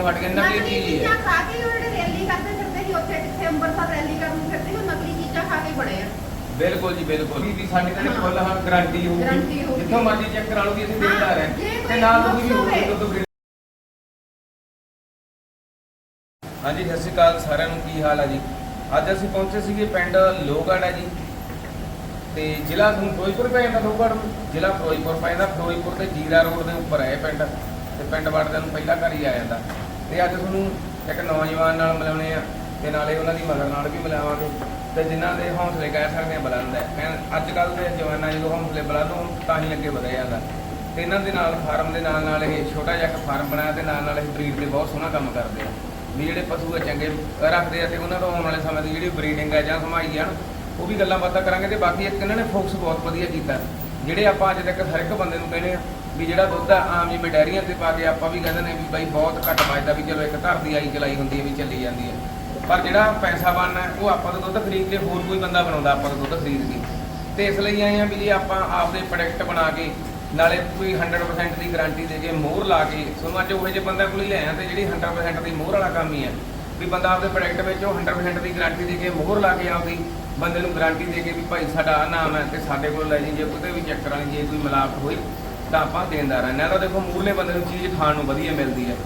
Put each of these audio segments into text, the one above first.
ਨੂੰ ਹਟ ਗਏ ਨਕਲੀ ਨਕਲੀ ਚੀਜ਼ ਚੀਜ਼ਾਂ ਹੈ। ਖਾ ਕੇ ਹੀ ਉਹ ਜਿਹੜੇ ਰੈਲੀ ਕਰਦੇ ਫਿਰਦੇ ਸੀ ਉੱਥੇ ਕਿੱਥੇ ਅੰਮ੍ਰਿਤਸਰ ਰੈਲੀ ਕਰਨ ਨੂੰ ਫਿਰਦੇ ਸੀ ਉਹ ਨਕਲੀ ਚੀਜ਼ਾਂ ਖਾ ਕੇ ਬੜੇ ਆ। ਬਿਲਕੁਲ ਜੀ ਬਿਲਕੁਲ। ਵੀ ਸਾਡੀ ਤਾਂ ਫੁੱਲ ਹਾਂ ਗਾਰੰਟੀ Guarantee ਹੋਊਗੀ। ਜਿੱਥੋਂ ਮਰਜ਼ੀ ਚੈੱਕ ਕਰਾ ਲਓ ਵੀ ਅਸੀਂ ਦੇਣਦਾਰ ਜੇ ਹਾਂ ਕੋਈ ਤੇ ਨਾਲ ਤੁਸੀਂ ਵੀ ਨੁਕਸ ਹੋਵੇ। ਦੁੱਧ ਬਰੀਡ ਹਾਂਜੀ ਸਤਿ ਸ਼੍ਰੀ ਅਕਾਲ ਸਾਰਿਆਂ ਨੂੰ। ਕੀ ਹਾਲ ਹੈ ਜੀ? ਅੱਜ ਅਸੀਂ ਪਹੁੰਚੇ ਸੀਗੇ ਪਿੰਡ ਲੋਹਗੜ੍ਹ ਹੈ ਜੀ। ਤੇ ਜ਼ਿਲ੍ਹਾ ਤੁਹਾਨੂੰ ਫਿਰੋਜ਼ਪੁਰ ਪੈ ਜਾਂਦਾ ਲੋਹਗੜ੍ਹ ਨੂੰ। ਜ਼ਿਲ੍ਹਾ ਫਿਰੋਜ਼ਪੁਰ ਪੈ ਜਾਂਦਾ। ਫਿਰੋਜ਼ਪੁਰ ਤੇ ਜੀਰਾ ਰੋਡ ਦੇ ਉੱਪਰ ਹੈ ਇਹ ਪਿੰਡ। ਤੇ ਪਿੰਡ ਵੜਦਿਆਂ ਨੂੰ ਪਹਿਲਾ ਘਰ ਹੀ ਆ ਜਾਂਦਾ। ਤੇ ਅੱਜ ਤੁਹਾਨੂੰ ਇੱਕ ਨੌਜਵਾਨ ਨਾਲ ਮਿਲਾਉਣੇ ਆ ਤੇ ਨਾਲੇ ਉਹਨਾਂ ਦੀ ਮਦਰ ਨਾਲ ਵੀ ਮਿਲਾਵਾਂਗੇ ਤੇ ਜਿਨ੍ਹਾਂ ਦੇ ਹੌਸਲੇ ਕਹਿ ਸਕਦੇ ਆ ਬੁਲੰਦ ਹੈ। ਮੈਂ ਅੱਜ ਕੱਲ ਦੇ ਜਵਾਨਾਂ ਜਦੋਂ ਹੌਸਲੇ ਬੁਲੰਦ ਹੋਣ ਤਾਂ ਹੀ ਅੱਗੇ ਵਧਿਆ ਜਾਂਦਾ। ਤੇ ਇਹਨਾਂ ਦੇ ਨਾਲ ਫਾਰਮ ਦੇ ਨਾਲ ਨਾਲ ਇਹ ਛੋਟਾ ਜਿਹਾ ਇੱਕ ਫਾਰਮ ਬਣਾਇਆ ਤੇ ਨਾਲ ਨਾਲ ਇਹ ਬਰੀਡ ਦੇ ਬਹੁਤ ਸੋਹਣਾ ਕੰਮ ਕਰਦੇ ਆ। ਵੀ ਜਿਹੜੇ ਪਸ਼ੂ ਆ ਚੰਗੇ ਰੱਖਦੇ ਆ ਤੇ ਉਹਨਾਂ ਤੋਂ ਆਉਣ ਵਾਲੇ ਸਮੇਂ ਦੀ ਜਿਹੜੀ ਬਰੀਡਿੰਗ ਹੈ ਜਾਂ ਸਮਾਈ ਆ ਨਾ, ਉਹ ਵੀ ਗੱਲਾਂ ਬਾਤਾਂ ਕਰਾਂਗੇ ਤੇ ਬਾਕੀ ਇੱਕ ਇਹਨਾਂ ਨੇ ਫੋਕਸ ਬਹੁਤ ਵਧੀਆ ਕੀਤਾ। ਜਿਹੜੇ ਆਪਾਂ ਅੱਜ ਤੱਕ ਹਰ ਇੱਕ ਬੰਦੇ ਨੂੰ ਕਹਿੰਦੇ ਆ ਵੀ ਜਿਹੜਾ ਦੁੱਧ ਆ, ਆਮ ਜਿਵੇਂ ਡੈਰੀਆਂ ਤੇ ਪਾ ਕੇ ਆਪਾਂ ਵੀ ਕਹਿੰਦੇ ਨੇ ਵੀ ਬਾਈ ਬਹੁਤ ਘੱਟ ਬਚਦਾ ਵੀ ਚਲੋ ਇੱਕ ਘਰ ਦੀ ਆਈ ਚਲਾਈ ਹੁੰਦੀ ਹੈ ਵੀ ਚੱਲੀ ਜਾਂਦੀ ਹੈ। ਪਰ ਜਿਹੜਾ ਪੈਸਾ ਬਣਨਾ, ਉਹ ਆਪਾਂ ਤੋਂ ਦੁੱਧ ਖਰੀਦ ਕੇ ਹੋਰ ਕੋਈ ਬੰਦਾ ਬਣਾਉਂਦਾ ਆਪਾਂ ਤੋਂ ਦੁੱਧ ਖਰੀਦ ਕੇ। ਤੇ ਇਸ ਲਈ ਆਏ ਆ ਵੀ ਜੇ ਆਪਾਂ ਆਪਦੇ ਪ੍ਰੋਡਕਟ ਬਣਾ ਕੇ, ਨਾਲੇ ਕੋਈ 100% ਦੀ ਗਾਰੰਟੀ ਦੇ ਕੇ ਮੋਹਰ ਲਾ ਕੇ, ਤੁਹਾਨੂੰ ਅੱਜ ਉਹ ਜਿਹੇ ਬੰਦਾ ਕੋਲ ਹੀ ਲੈ ਆ ਤੇ ਜਿਹੜੀ 100% ਦੀ ਮੋਹਰ ਵਾਲਾ ਕੰਮ ਹੀ ਹੈ। ਵੀ ਬੰਦਾ ਆਪਦੇ ਪ੍ਰੋਡਕਟ ਵਿੱਚ ਉਹ 100% ਦੀ ਗਾਰੰਟੀ ਦੇ ਕੇ ਮੋਹਰ ਲਾ ਕੇ ਆਪਦੀ ਬੰਦੇ ਨੂੰ ਗਾਰੰਟੀ ਦੇ ਕੇ ਵੀ ਭਾਈ ਸਾਡਾ ਆਹ ਨਾਮ ਹੈ ਤੇ ਸਾਡੇ ਕੋਲ ਲੈ ਜੀ, ਜੇ ਕਿਤੇ ਵੀ ਚੱਕਰ ਕਰਾਣੀ ਜੇ ਕੋਈ ਮਿਲਾਵਟ ਹੋਈ ਤਾਂ ਆਪਾਂ ਦੇਣਦਾਰ ਹਾਂ ਨਾ ਤਾਂ ਦੇਖੋ ਮੂਰਲੇ ਬੰਦੇ ਨੂੰ ਚੀਜ਼ ਖਾਣ ਨੂੰ ਵਧੀਆ ਮਿਲਦੀ ਹੈ।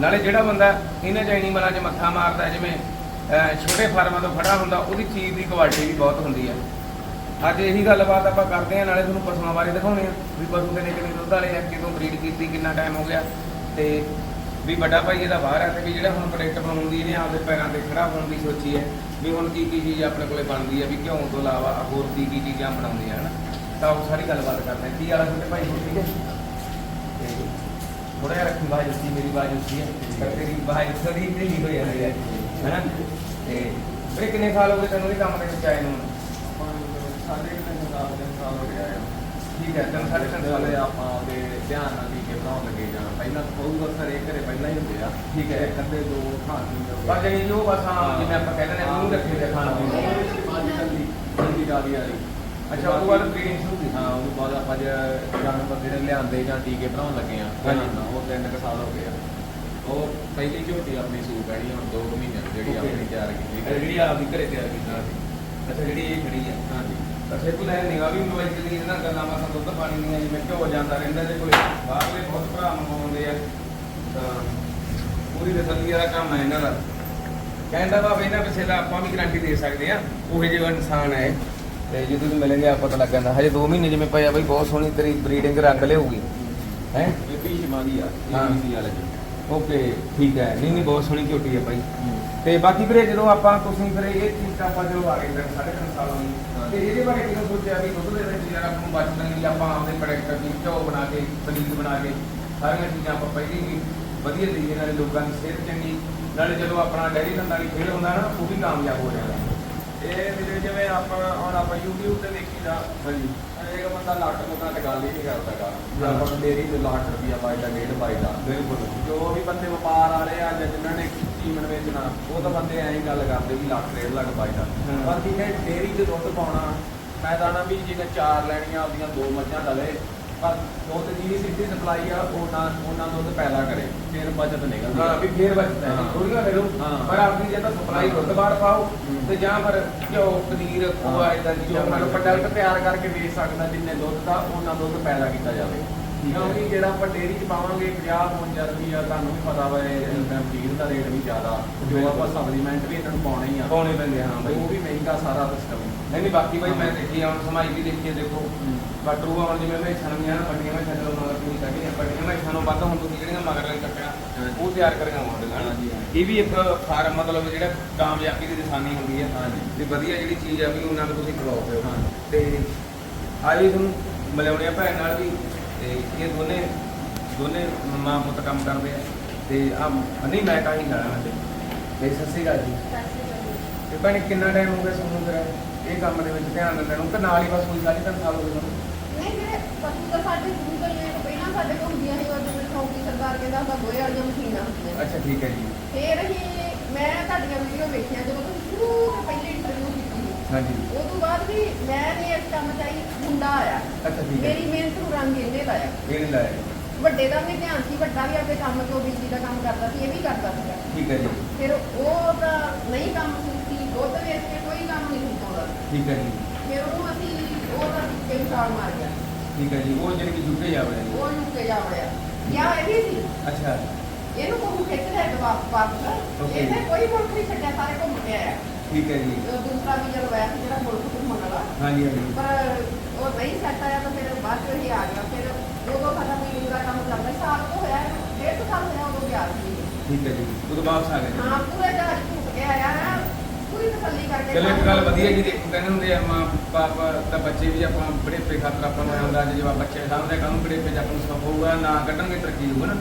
ਨਾਲੇ ਜਿਹੜਾ ਬੰਦਾ ਇਹਨਾਂ ਚਾਈਨੀ ਮਲਾਂ 'ਚ ਮੱਥਾ ਮਾਰਦਾ, ਜਿਵੇਂ ਛੋਟੇ ਫਾਰਮਾਂ ਤੋਂ ਖੜਾ ਹੁੰਦਾ, ਉਹਦੀ ਚੀਜ਼ ਦੀ ਕੁਆਲਿਟੀ ਵੀ ਬਹੁਤ ਹੁੰਦੀ ਹੈ। ਅੱਜ ਇਹੀ ਗੱਲਬਾਤ ਆਪਾਂ ਕਰਦੇ ਹਾਂ, ਨਾਲੇ ਤੁਹਾਨੂੰ ਪਸ਼ੂਆਂ ਬਾਰੇ ਦਿਖਾਉਣੇ ਆ ਵੀ ਪਸ਼ੂ ਕਿੰਨੇ ਕਿੰਨੇ ਦੁੱਧ ਵਾਲੇ ਆ, ਕਿਦੋਂ ਬਰੀਡ ਕੀਤੀ, ਕਿੰਨਾ ਟਾਈਮ ਹੋ ਗਿਆ। ਤੇ ਵੀ ਵੱਡਾ ਭਾਈ ਇਹਦਾ ਬਾਹਰ ਹੈ ਤੇ ਵੀ ਜਿਹੜਾ ਹੁਣ ਪ੍ਰੋਡਕਟ ਬਣਾਉਣ ਦੀ ਇਹਨੇ ਆਪਦੇ ਪੈਰਾਂ ਤੇ ਖੜਾ ਹੋਣ ਦੀ ਸੋਚੀ ਹੈ, ਵੀ ਹੁਣ ਕੀ ਕੀ ਚੀਜ਼ ਆਪਣੇ ਕੋਲੇ ਬਣਦੀ ਹੈ, ਵੀ ਘਿਓ ਤੋਂ ਇਲਾਵਾ ਹੋਰ ਕੀ ਕੀ ਚੀਜ਼ਾਂ ਬਣਾਉਂਦੀਆਂ ਹਨ? ਤਾਂ ਉਹ ਸਾਰੀ ਗੱਲਬਾਤ ਕਰਦੇ ਹਾਂ ਕੀ ਵਾਲਾ ਛੋਟੇ ਭਾਈ ਹੋਰ ਠੀਕ ਹੈ। ਤੇ ਥੋੜਾ ਜਿਹਾ ਰੱਖੀ ਬਾਜ ਉੱਚੀ ਮੇਰੀ ਬਾਜ ਉੱਚੀ ਹੈ। ਪਰ ਤੇਰੀ ਬਾਜ ਥੋੜੀ ਢਿੱਲੀ ਹੋ ਜਾਂਦੀ ਹੈ। ਹੈਨਾ? ਤੇ ਵੀਰੇ ਕਿੰਨੇ ਸਾਲ ਹੋ ਗਏ ਤੈਨੂੰ ਇਹ ਕੰਮ ਦੇ ਵਿੱਚ ਆਏ ਨੂੰ? ਸਾਡੇ ਕਿਤੇ ਸਾਲ ਦੇ ਸਾਲ ਹੋ ਗਿਆ ਠੀਕ ਹੈ, ਤੈਨੂੰ ਸਾਢੇ ਤਿੰਨ ਸਾਲ। ਆਪਾਂ ਦੇ ਧਿਆਨ ਨਾਲ ਵੀ ਕੇ ਬਣਾਉਣ ਲੱਗੇ ਜਾਣਾ ਪਹਿਲਾਂ ਬਹੁਤ ਅਕਸਰ ਘਰੇ ਪਹਿਲਾਂ ਹੀ ਹੁੰਦੇ ਆ ਠੀਕ ਹੈ। ਇੱਕ ਦੋ ਖਾਣ ਪੀਣ ਪਰ ਜਿਹੜੀ ਜੋ ਬਸ ਹਾਂ, ਜਿਵੇਂ ਆਪਾਂ ਕਹਿੰਦੇ ਨੇ ਉਹਨੂੰ ਰੱਖੇ ਤੇ ਖਾਣਾ ਪੀਣਾ। ਅੱਜ ਕੱਲੀ ਜਲਦੀ ਗਾਦੀ ਵਾਲੀ ਅੱਛਾ ਉਹ ਬਰੀਡਿੰਗ ਸ਼ੁਰੂ ਕੀਤੀ? ਹਾਂ ਉਹ ਤੋਂ ਬਾਅਦ ਆਪਾਂ ਜੇ ਜਾਨਵਰ ਜਿਹੜੇ ਲਿਆਂਦੇ ਜਾਂ ਟੀਕੇ ਬਣਾਉਣ ਲੱਗੇ ਆ ਉਹ ਤਿੰਨ ਕੁ ਸਾਲ ਹੋ ਗਏ ਆ। ਉਹ ਪਹਿਲੀ ਝੋਟੀ ਆਪਣੀ ਸੂਪ ਹੈ ਹੁਣ 2 ਮਹੀਨੇ ਜਿਹੜੀ. ਆਪਣੀ ਤਿਆਰ ਕੀਤੀ ਇਹ ਜਿਹੜੀ ਆਪਦੀ ਘਰੇ ਤਿਆਰ ਕੀਤੀ। ਅੱਛਾ ਜਿਹੜੀ ਇਹ ਖੜੀ ਆ। ਹਾਂਜੀ। ਅੱਛਾ ਇਹ ਕੋਲੇ ਨਿਗਾ ਵੀ ਮੋਬਾਈਲ ਦੀ ਇਹਨਾਂ ਗੱਲਾਂ ਮਾਸਾਂ ਦੁੱਧ ਪਾਣੀ ਦੀਆਂ ਜਿਵੇਂ ਘਿਓ ਜਾਂਦਾ ਰਹਿੰਦਾ ਤੇ ਕੋਲੇ ਬਾਹਰਲੇ ਬਹੁਤ ਭਰਾ ਮੰਗਵਾਉਂਦੇ ਆ ਤਾਂ ਪੂਰੀ ਤਸੱਲੀ ਵਾਲਾ ਕੰਮ ਹੈ ਇਹਨਾਂ ਦਾ। ਕਹਿੰਦਾ ਬਾਬਾ ਇਹਨਾਂ ਪਿੱਛੇ ਦਾ ਆਪਾਂ ਵੀ ਗਾਰੰਟੀ ਦੇ ਸਕਦੇ ਆ ਉਹ ਜਿਹੇ ਇਨਸਾਨ ਹੈ ਤੇ ਜਦੋਂ ਤੁਸੀਂ ਮਿਲਣਗੇ ਆਪਾਂ ਪਤਾ ਲੱਗ ਜਾਂਦਾ। ਹਜੇ 2 ਮਹੀਨੇ ਜਿਵੇਂ ਪਏ ਆ ਬਈ ਬਹੁਤ ਸੋਹਣੀ ਤੇਰੀ ਬਰੀਡਿੰਗ ਰੰਗ ਲਿਆਉਗੀ ਹੈ? ਇਹ ਵੀ ਸ਼ਿਮਾ ਦੀ ਆ। ਇਹ ਵੀ ਵਾਲੇ ਓਕੇ ਠੀਕ ਹੈ। ਨਹੀਂ ਨਹੀਂ ਬਹੁਤ ਸੋਹਣੀ ਝੋਟੀ ਹੈ ਬਾਈ। ਤੇ ਬਾਕੀ ਵੀਰੇ ਜਦੋਂ ਆਪਾਂ ਤੁਸੀਂ ਫਿਰ ਇਹ ਚੀਜ਼ ਤਾਂ ਆਪਾਂ ਜਦੋਂ ਆ ਗਏ ਤਾਂ ਸਾਢੇ ਤਿੰਨ ਸਾਲ ਹੋਈ ਹਾਂ। ਤੇ ਇਹਦੇ ਬਾਰੇ ਕਿਉਂ ਸੋਚਿਆ ਵੀ ਦੁੱਧ ਦੇ ਵਿੱਚ ਯਾਰ ਆਪਾਂ ਨੂੰ ਬਚਪਨ ਲਈ ਆਪਾਂ ਆਪਦੇ ਪ੍ਰੋਡਕਟ ਦੀ ਘਿਓ ਬਣਾ ਕੇ ਪਨੀਰ ਬਣਾ ਕੇ ਸਾਰੀਆਂ ਚੀਜ਼ਾਂ ਆਪਾਂ ਪਹਿਲੀ ਵੀ ਵਧੀਆ ਤਰੀਕੇ ਨਾਲ ਲੋਕਾਂ ਦੀ ਸਿਹਤ ਚੰਗੀ ਨਾਲੇ ਜਦੋਂ ਆਪਣਾ ਡੈਰੀ ਧੰਦਾ ਵੀ ਖੇਡ ਹੁੰਦਾ ਨਾ ਉਹ ਵੀ ਕਾਮਯਾਬ ਹੋ ਜਾਂਦਾ। ਇਹ ਵੀਰੇ ਜਿਵੇਂ ਆਪਾਂ ਹੁਣ ਆਪਾਂ YouTube ਤੇ ਦੇਖੀਦਾ ਹਾਂਜੀ। ਇੱਕ ਬੰਦਾ ਲੱਖ ਘੱਟ ਗੱਲ ਹੀ ਨਹੀਂ ਕਰਦਾਗਾ। ਆਪਾਂ ਨੂੰ ਡੇਰੀ ਤੇ ਲੱਖ ਰੁਪਈਆ ਪਾਈਦਾ ਡੇਢ ਪਾਈਦਾ ਬਿਲਕੁਲ। ਜੋ ਵੀ ਬੰਦੇ ਵਪਾਰ ਵਾਲੇ ਆ ਜਾਂ ਜਿਨ੍ਹਾਂ ਨੇ ਚੀਮਨ ਵੇਚਣਾ ਉਹ ਤਾਂ ਬੰਦੇ ਐਂ ਗੱਲ ਕਰਦੇ ਵੀ ਲੱਖ ਡੇਢ ਲੱਖ ਪਾਈਦਾ ਹਾਂ। ਪਰ ਜਿਹਨੇ ਡੇਰੀ 'ਚ ਦੁੱਧ ਪਾਉਣਾ ਮੈਂ ਤਾਂ ਨਾ ਵੀ ਜਿਹਨੇ ਚਾਰ ਲੈਣੀਆਂ ਆਪਦੀਆਂ ਦੋ ਮੱਝਾਂ ਲਵੇ ਪਰ ਦੁੱਧ ਦੀ ਸਿੱਧੀ ਸਪਲਾਈ ਆ ਉਹਨਾਂ ਉਹਨਾਂ ਦੁੱਧ ਪੈਦਾ ਕਰੇ ਫਿਰ ਬਚਤ ਨਿਕਲਦੀ ਹਾਂ ਵੀ ਫੇਰ ਬਚਦਾ ਹੈ ਹਾਂ। ਥੋੜੀਆਂ ਲੈ ਲਓ ਹਾਂ। ਪਰ ਆਪਣੀ ਜੇ ਤਾਂ ਸਪਲਾਈ ਦੁੱਧ ਬਾਹਰ ਪਾਓ ਤੇ ਜਾਂ ਫਿਰ ਘਿਓ ਪਨੀਰ ਖੋਆ ਇਦਾਂ ਦੀ ਜੋ ਮਤਲਬ ਪ੍ਰੋਡਕਟ ਤਿਆਰ ਕਰਕੇ ਵੇਚ ਸਕਦਾ ਜਿੰਨੇ ਦੁੱਧ ਦਾ ਉਹਨਾਂ ਦੁੱਧ ਪੈਦਾ ਕੀਤਾ ਜਾਵੇ। ਕਿਉਂਕਿ ਜਿਹੜਾ ਆਪਾਂ ਡੇਅਰੀ 'ਚ ਪਾਵਾਂਗੇ 50 55 ਰੁਪਈਆ ਤੁਹਾਨੂੰ ਵੀ ਪਤਾ ਵਾ ਫੀਡ ਦਾ ਰੇਟ ਵੀ ਜ਼ਿਆਦਾ ਜੋ। ਆਪਾਂ ਸਪਲੀਮੈਂਟ ਵੀ ਇਹਨਾਂ ਨੂੰ ਪਾਉਣੇ ਹੀ ਆ ਪਾਉਣੇ ਪੈਂਦੇ ਹਾਂ ਉਹ ਵੀ ਮਹਿੰਗਾ ਸਾਰਾ ਸਿਸਟਮ ਨਹੀਂ ਨਹੀਂ ਬਾਕੀ ਬਾਈ ਮੈਂ ਦੇਖੀ ਹੁਣ ਸਮਾਈ ਵੀ ਦੇਖੀ ਹੈ। ਦੇਖੋ ਬਟਰੂ ਹੁਣ ਜਿਵੇਂ ਮੈਂ ਛਣਮੀਆਂ ਨਾ ਵੱਡੀਆਂ ਮੈਂ ਛੱਡ ਲਵਾਂ ਕਿ ਕੱਢੀਆਂ ਵੱਡੀਆਂ ਮੈਂ ਛਣੋਂ ਵੱਧ ਹੁਣ ਤੁਸੀਂ ਜਿਹੜੀਆਂ ਮਗਰ ਲਈ ਕੱਟਿਆ। ਉਹ ਤਿਆਰ ਕਰੀਆਂ ਹੋਣਗੇ ਹਨ। ਇਹ ਵੀ ਇੱਕ ਫਾਰਮ ਮਤਲਬ ਜਿਹੜਾ ਕਾਮਯਾਬੀ ਦੀ ਨਿਸ਼ਾਨੀ ਹੁੰਦੀ ਹੈ ਹਾਂਜੀ। ਤੇ ਵਧੀਆ ਜਿਹੜੀ ਚੀਜ਼ ਆ ਵੀ ਉਹਨਾਂ ਨੂੰ ਤੁਸੀਂ ਖਵਾਓ ਪਿਓ ਹਾਂ। ਤੇ ਆਈ ਤੁਹਾਨੂੰ ਮਿਲਾਉਣੇ ਆ ਭੈਣ ਨਾਲ ਵੀ। ਤੇ ਇਹ ਦੋਨੇ ਦੋਨੇ ਮਾਂ ਪੁੱਤ ਕੰਮ ਕਰਦੇ ਆ। ਤੇ ਆ ਨਹੀਂ ਮੈਂ ਤਾਂ ਹੀ ਜਾਣਾ ਮੈਂ ਤੇ ਸਤਿ ਸ਼੍ਰੀ ਅਕਾਲ ਜੀ। ਭੈਣ ਕਿੰਨਾ ਟਾਈਮ ਹੋ ਗਿਆ ਤੁਹਾਨੂੰ ਫਿਰ ਇਹ ਕੰਮ ਦੇ ਵਿੱਚ ਧਿਆਨ ਦਿੰਦੇ ਨੂੰ ਕਿ ਨਾਲ ਹੀ ਬਸ ਕੋਈ ਸਾਢੇ ਤਿੰਨ ਸਾਲ ਹੋ ਗਏ ਤੁਹਾਨੂੰ ਨਹੀਂ ਜਿਹੜੇ ਪਸ਼ੂ ਤਾਂ ਸਾਡੇ ਸ਼ੁਰੂ ਤੋਂ ਹੀ ਪਹਿਲਾਂ ਸਾਡੇ ਕੋਲ ਹੁੰਦੀਆਂ ਸੀ ਉਹ ਜਿਵੇਂ ਚੌਂਕੀ ਸਰਦਾਰ ਕਹਿੰਦਾ ਹੁੰਦਾ ਗੋਹੇ ਵਾਲੀਆਂ ਮਸ਼ੀਨਾਂ ਹੁੰਦੀਆਂ। ਅੱਛਾ ਠੀਕ ਹੈ ਜੀ। ਫੇਰ ਅਸੀਂ ਮੈਂ ਤੁਹਾਡੀਆਂ ਵੀਡੀਓ ਵੇਖੀਆਂ ਜਦੋਂ ਤੁਸੀਂ ਸ਼ੁਰੂ ਤੋਂ ਪਹਿਲੇ ਇੰਟਰਵਿਊ ਕੀਤੀ ਸੀ। ਹਾਂਜੀ। ਉਹ ਤੋਂ ਬਾਅਦ ਵੀ ਮੈਂ ਨੇ ਇਸ ਕੰਮ ਚ ਆਈ ਮੁੰਡਾ ਆਇਆ। ਅੱਛਾ ਠੀਕ ਹੈ। ਮੇਰੀ ਮਿਹਨਤ ਨੂੰ ਰੰਗ ਇਹਨੇ ਲਾਇਆ। ਇਹ ਨਹੀਂ ਲਾਇਆ। ਵੱਡੇ ਦਾ ਵੀ ਧਿਆਨ ਸੀ ਵੱਡਾ ਵੀ ਆਪਣੇ ਕੰਮ ਤੋਂ ਬਿਜਲੀ ਦਾ ਕੰਮ ਕਰਦਾ ਸੀ ਇਹ ਵੀ ਕਰਦਾ ਸੀਗਾ। ਠੀਕ ਹੈ ਜੀ। ਫਿਰ ਉਹ ਤਾਂ ਨਹੀਂ ਕੰਮ ਸੀ। ਦੁੱਧ ਵੇਚ ਕੇ ਕੋਈ ਕੰਮ ਨਹੀਂ ਠੀਕ ਹੈ ਜੀ। ਫਿਰ ਉਹਨੂੰ ਅਸੀਂ ਉਹ ਤਾਂ ਕਿੰਨ ਸਾਲ ਮਾਰ ਗਿਆ। ਠੀਕ ਹੈ ਜੀ ਉਹ ਜਿਹੜੀ ਕਿ ਜੁੱਟੇ ਜਾ ਵੜੇ ਉਹ ਲੁੱਕੇ ਜਾ ਵੜਿਆ। ਜਾਂ ਇਹ ਵੀ ਸੀ। ਅੱਛਾ। ਇਹਨੂੰ ਕੋਈ ਖਿੱਚ ਲੈ ਕੇ ਵਾਪਸ ਵਾਪਸ। Okay. ਇਹਨੇ ਕੋਈ ਮੁਲਕ ਨਹੀਂ ਛੱਡਿਆ ਸਾਰੇ ਘੁੰਮ ਕੇ ਆਇਆ। ਠੀਕ ਹੈ ਜੀ। ਉਹ ਦੂਸਰਾ ਵੀ ਜਦ ਹੋਇਆ ਸੀ ਜਿਹੜਾ ਮੁਲਕ ਘੁੰਮਣ ਵਾਲਾ। ਹਾਂਜੀ ਹਾਂਜੀ। ਪਰ ਉਹ ਨਹੀਂ ਸੈੱਟ ਆਇਆ ਤਾਂ ਫਿਰ ਬਾਅਦ ਚੋਂ ਹੀ ਆ ਗਿਆ। ਫਿਰ ਉਦੋਂ ਸਾਡਾ ਮੀਟਿੰਗ ਦਾ ਕੰਮ ਚੱਲਦਾ ਸੀ। ਸਾਲ ਤੋਂ ਹੋਇਆ ਡੇਢ ਕੁ ਸਾਲ ਹੋਇਆ ਉਦੋਂ ਗਿਆ ਸੀ। ਠੀਕ ਹੈ ਜੀ। ਉਦੋਂ ਵਾਪਸ ਆ ਗਏ ਜੀ। ਹਾਂ ਪੂਰੇ ਜਹਾਜ਼ ਘੁੰਮ ਕੇ ਆਇਆ ਨਾ। ਪੂਰੀ ਤਸੱਲੀ ਕਰਕੇ ਚਲੋ ਇੱਕ ਗੱਲ ਵਧੀਆ ਜੀ ਦੇਖੋ ਕਹਿੰਦੇ ਹੁੰਦੇ ਆ ਮਾਂ ਬਾਪ ਤਾਂ ਬੱਚੇ ਵੀ ਆਪਾਂ ਬੜੇ ਪੇ ਖਾਤਰ ਆਪਾਂ ਨੂੰ ਆਉਂਦਾ ਜੇ ਜਵਾਬ ਬੱਚੇ ਸਾਹਮਣੇ ਕੰਮ ਬੜੇ ਪੇ ਆਪਾਂ ਨੂੰ ਸਭ ਹੋਊਗਾ ਨਾ ਕੱਢਣਗੇ ਤਰੱਕੀ ਹੋਊਗਾ ਨਾ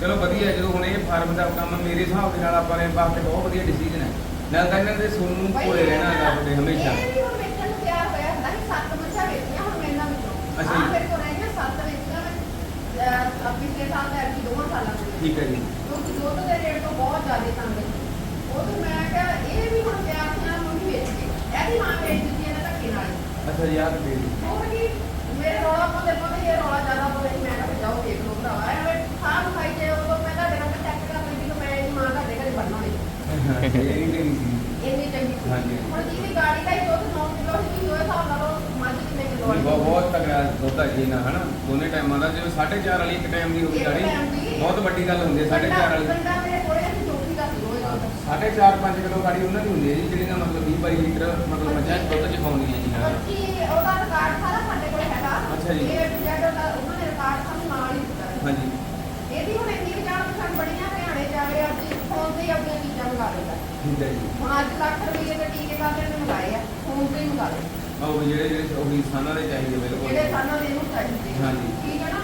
ਚਲੋ ਵਧੀਆ ਜਦੋਂ ਹੁਣ ਇਹ ਫਾਰਮ ਦਾ ਕੰਮ ਮੇਰੇ ਹਿਸਾਬ ਦੇ ਨਾਲ ਆਪਾਂ ਨੇ ਵਾਸਤੇ ਬਹੁਤ ਵਧੀਆ ਡਿਸੀਜਨ ਹੈ ਨਾਲ ਤਾਂ ਇਹਨਾਂ ਦੇ ਸੋਨੂੰ ਕੋਲੇ ਰਹਿਣਾ ਹੈਗਾ ਤੁਹਾਡੇ ਹਮੇਸ਼ਾ ਇਹ ਵੀ ਹੁਣ ਵੇਚਣ ਨੂੰ ਤਿਆਰ ਹੋਇਆ ਹੁੰਦਾ ਸੀ ਸੱਤ ਮੱਝਾਂ ਵੇਚੀਆਂ ਹੁਣ ਮੇਰੇ ਨਾਲ ਵਿੱਚੋਂ ਅੱਛਾ ਆਹ ਜੀ। ਮੇਰੇ ਕੋਲ ਰਹਿ ਗਿਆ ਸੱਤ ਵੇਚੀਆਂ ਮੈਂ ਅਹ ਪਿਛਲੇ ਸਾਲ ਦਾ ਐਤਕੀ ਦੋਵਾਂ ਸਾਲਾਂ ਦੇ ਵਿੱਚ। ਠੀਕ ਹੈ ਜੀ ਕਿਉਂਕਿ ਦੁੱਧ ਦੇ ਰੇਟ ਤੋਂ ਬਹੁਤ ਜ਼ਿਆਦਾ ਤੰਗ ਸੀ। ਉਹ ਤੇ ਮੈਂ ਕਿਹਾ ਇਹ ਵੀ ਹੁਣ ਸੀ ਨਾ ਮੰਮੀ ਵੇਚ ਕੇ ਇਹਦੀ ਮਾਂ ਵੇਚ ਦਿੱਤੀ ਇਹਨੇ ਧੱਕੇ ਨਾਲ ਹੀ। ਅੱਛਾ ਜੀ ਆਹ ਦੇ ਹੋਰ ਕੀ ਮੇਰੇ ਰੌਲਾ ਪਾਉਂਦੇ ਪਾਉਂਦੇ ਇਹ ਰੌਲਾ ਜ਼ਿਆਦਾ ਪਵੇ ਮੈਂ ਕਿਹਾ ਵੀ ਜਾਓ ਦੇਖ ਲਓ ਭਰਾਵਾ ਐਵੇਂ ਖਾਣ ਖਾਈ ਜੇ ਉਦੋਂ ਮੈਂ ਤੁਹਾਡੇ ਨਾਲ ਚੈੱਕ ਕਰ ਲਈ ਕਿ ਮੈਂ ਇਹਦੀ ਮਾਂ ਤੁਹਾਡੇ ਘਰੇ ਬਣਨਾ ਨਹੀਂ ਇਹ ਨਹੀਂ ਦੇਣੀ ਸੀ ਇੰਨੀ ਚੰਗੀ ਸੀ। ਹਾਂਜੀ। ਹੁਣ ਜਿਹਦੀ ਗਾੜੀ ਦਾ ਹੀ ਦੁੱਧ 9 ਕਿਲੋ ਸੀ ਉਹ ਹਿਸਾਬ ਨਾਲ ਉਹ ਮੱਝ ਕਿੰਨੇ ਕਿਲੋ ਵਾਲੀ ਬਹੁਤ ਬਹੁਤ ਤਗੜਾ ਦੁੱਧ ਹੈ ਜੀ ਨਾ ਹਨਾ ਦੋਨੇ ਟਾਈਮਾਂ ਦਾ ਜਿਵੇਂ 4.5 ਵਾਲੀ ਇੱਕ ਟਾਈਮ ਦੀ ਹੋ ਗਈ ਇੱਕ ਗਾੜੀ time ਦੀ। ਬਹੁਤ ਵੱਡੀ ਗੱਲ ਹੁੰਦੀ ਹੈ 4.5 ਵਾਲੀ ਮੇਰੇ ਕੋਲੇ ਸਾਢੇ 4-5 ਕਿਲੋ ਗਾੜੀ ਉਹਨਾਂ ਦੀ ਹੁੰਦੀ ਹੈ ਜੀ ਜਿਹੜੀ ਨਾ ਮਤਲਬ 20-22 ਲੀਟਰ ਮਤਲਬ ਮੱਝਾਂ ਦੁੱਧ ਚ ਪਾਉਂਦੀਆਂ ਜੀ। ਹਾਂ ਬੱਚੀ ਉਹਦਾ ਰਿਕਾਰਡ ਸਾਰਾ ਸਾਡੇ ਕੋਲ ਹੈਗਾ। ਅੱਛਾ ਜੀ। ਇਹ ਜਿਹੜਾ ਉਹਨਾਂ ਨੇ ਰਿਕਾਰਡ ਸਾਨੂੰ ਨਾਲ ਹੀ ਦਿੱਤਾ ਹੈ। ਹਾਂਜੀ। ਇਹਦੀ ਹੁਣ ਇੰਨੀ ਵਿਚਾਰ ਪਛਾਣ ਬੜੀਆਂ ਹਰਿਆਣੇ ਜਾ ਰਹੇ ਅੱਜ ਫੋਨ ਤੇ ਹੀ ਆਪਣੀਆਂ ਚੀਜ਼ਾਂ ਮੰਗਾ ਲੈਂਦਾ ਠੀਕ ਹੈ ਜੀ। ਹੁਣ ਅੱਜ ਲੱਖ ਰੁਪਏ ਦੇ ਟੀਕੇ ਕਰਦੇ ਨੇ ਮੰਗਾਏ ਆ ਫੋਨ ਤੇ ਹੀ ਮੰਗਾ ਲਏ। ਉਹ ਜਿਹੜੇ ਜਿਹੜੇ ਉਹ ਇਨਸਾਨਾਂ ਦੇ ਚਾਹੀਦੇ ਬਿਲਕੁਲ। ਜਿਹੜੇ ਸਾਨੂੰ ਇਹਨੂੰ ਚਾਹੀਦੇ ਆ। ਹਾਂਜੀ। ਠੀਕ ਹੈ ਨਾ?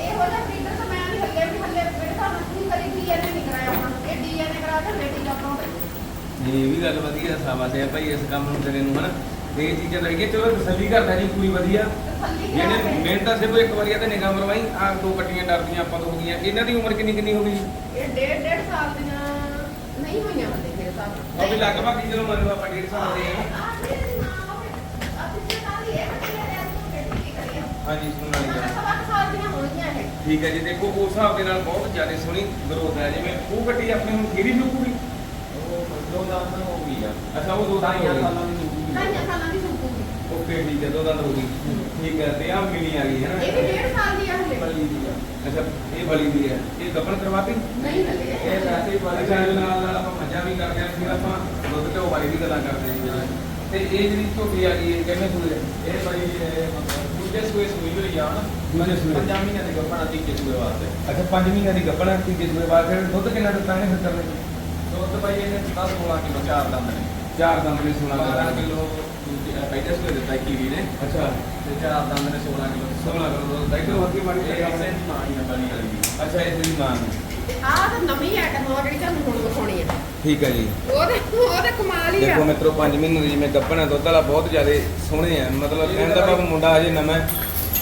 ਇਹੋ ਜਿਹਾ ਫੀਡਰ ਤਾਂ ਮੈਂ ਨਹੀਂ ਹੱਲੇ ਵੀ ਹੱਲੇ ਮੇਰੇ ਸਾਨੂੰ ਕੀ ਕਰੀ ਡੀਐਨਏ ਨਹੀਂ ਕਰਾਇਆ ਆਪਣਾ ਇਹ ਡੀਐਨਏ ਕਰਾ ਰੇਟਿੰਗ ਆਪਣਾ ਹੋਵੇ ਇਹ ਵੀ ਗੱਲ ਵਧੀਆ ਸਾਬਾਸ਼ ਹੈ ਭਾਈ ਇਸ ਕੰਮ ਨੂੰ ਤੇਰੇ ਨੂੰ ਹਨਾ? ਤੇ ਇਹ ਚੀਜ਼ਾਂ ਲੱਗੇ ਚਲੋ ਤਸੱਲੀ ਕਰਦਾ ਜੀ ਪੂਰੀ ਵਧੀਆ। ਜਿਹੜੇ। ਮਿਹਨਤ ਤਾਂ ਸਿਰਫ ਇੱਕ ਵਾਰੀ ਆ ਤੇ ਨਿਗਾਹ ਮਰਵਾਈ ਆ ਦੋ ਕੱਟੀਆਂ ਡਰਦੀਆਂ ਆਪਾਂ ਤੋਂ ਹੋ ਗਈਆਂ। ਇਹਨਾਂ ਦੀ ਉਮਰ ਕਿੰਨੀ ਕਿੰਨੀ ਹੋ ਗਈ? ਇਹ ਡੇਢ ਡੇਢ ਸਾਲ ਦੀਆਂ ਨਹੀਂ ਹੋਈਆਂ ਹਲੇ ਮੇਰੇ ਨਾਲ ਉਹ ਵੀ ਲਗਭਗ ਜਦੋਂ ਮੰਨ ਆਪਾਂ ਡੇਢ ਸਾਲ ਦੇ ਆ। ਹਾਂਜੀ ਸੁਣਨ ਵਾਲੀ ਗੱਲ ਸਵਾ ਕੁ ਸਾਲ ਦੀਆਂ ਹੋਣਗੀਆਂ ਇਹ ਠੀਕ ਹੈ ਜੀ ਦੇਖੋ ਉਸ ਹਿਸਾਬ ਦੇ ਨਾਲ ਬਹੁਤ ਜ਼ਿਆਦਾ ਸੋਹਣੀ ਗਰੋਥ ਹੈ ਜਿਵੇਂ ਉਹ ਗੱਡੀ ਆਪਣੀ ਹੁਣ ਖੀਰੀ ਚੁੱਕੂਗੀ ਉਹ ਦੋ ਦੰਦ ਹੋ ਗਈ ਆ। ਅੱਛਾ ਉਹ ਦੋ ਢਾਈਆਂ ਦਾਈਆਂ ਸਾਲਾਂ ਦੀ ਢਾਈਆਂ ਸਾਲਾਂ ਦੀ ਸੁਣਕੂਗੀ ਓਕੇ ਠੀਕ ਹੈ ਦੋ ਦੰਦ ਹੋ ਗਈ। ਠੀਕ ਹੈ ਤੇ ਆ ਮਿਲੀ ਆ ਗਈ ਹੈ ਇਹ ਵੀ ਨਾ ਡੇਢ ਸਾਲ ਦੀ ਆ ਹਲੇ। ਬਲੀ ਦੀ ਆ। ਅੱਛਾ ਇਹ ਬਲੀ ਦੀ ਹੈ। ਇਹ ਗੱਪਣ ਕਰਵਾਤੀ? ਨਹੀਂ ਹਲੇ ਇਹ ਹੀ ਬਲੀ ਅੱਛਾ ਇਹਦੇ ਨਾਲ ਨਾਲ ਆਪਾਂ ਮੱਝਾਂ ਵੀ ਕਰਦੇ ਹਾਂ ਫਿਰ ਆਪਾਂ ਦੁੱਧ ਢੋ ਵਾਲੀ ਵੀ ਗੱਲਾਂ ਕਰਦੇ ਹਾਂ। ਜੀ। ਤੇ ਇਹ ਜਿਹੜੀ ਝੋਟੀ ਆ ਗਈ ਇਹ ਕਿਵੇਂ ਸੂਏ ਇਹ ਬਲੀ ਮਤਲਬ ਦੂਜੇ ਸੂਏ ਸੂਈ ਹੋਈ ਆ ਨਾ ਦੂਜੇ ਸੂਏ। ਪੰਜਾਂ ਮਹੀਨਿਆਂ ਦੀ ਗੱਭਣਾ ਤੀਜੇ ਸੂਏ ਵਾਸਤੇ। ਅੱਛਾ 5 ਮਹੀਨਿਆਂ ਦੀ ਗੱਪਣ ਤੀਜੇ ਸੂਏ ਬਾਅਦ ਫਿਰ ਦੁੱਧ ਕਿੰਨਾ ਦਿੱਤਾ ਨੇ ਫਿਰ ਕਰਨੇ ਦੁੱਧ ਬਾਈ ਇਹਨੇ 10 16 ਕਿਲੋ ਚਾਰ ਦੰਦ ਨੇ। ਚਾਰ ਦੰਦ ਨੇ 16 12 ਕਿਲੋ ਦੂਜੇ ਅ, ਪਹਿਲੇ ਸੂਏ ਦਿੱਤਾ ਕੀਵੀ ਨੇ। ਅੱਛਾ। ਤੇ ਚਾਰ ਦੰਦ ਨੇ 16 ਕਿਲੋ 16 ਕਿਲੋ ਦੁੱਧ ਦਾ ਇਧਰ ਹੋਰ ਕੀ ਮਾੜੀ ਇਹ ਚੱਲਿਆ ਇਸੇ ਦੀ ਮਾਂ ਹੀ ਆ ਬਲੀ ਵਾਲੀ। ਦੀ। ਅੱਛਾ ਇਸ ਦੀ ਮਾਂ ਨੂੰ। ਆਹ ਤਾਂ ਨਵੀਂ ਆਈਟਮ ਆ ਜਿਹੜੀ ਤੁਹਾਨੂੰ ਹੁਣ ਵਿਖਾਉਣੀ ਆ। ਠੀਕ ਹੈ ਜੀ। ਉਹਦੇ ਉਹਦੇ ਕਮਾਲ ਹੀ ਆ। ਦੇਖੋ ਮਿੱਤਰੋ 5 ਮਹੀਨੇ ਦੀ ਜਿਵੇਂ ਗੱਪਣ ਹੈ ਦੁੱਧ ਵਾਲਾ ਬਹੁਤ ਜ਼ਿਆਦਾ ਸੋਹਣੇ ਆ। ਮਤਲਬ ਕਹਿਣ ਦਾ ਭਾਵ ਮੁੰਡਾ ਹਜੇ ਨਵਾਂ ਹੈ।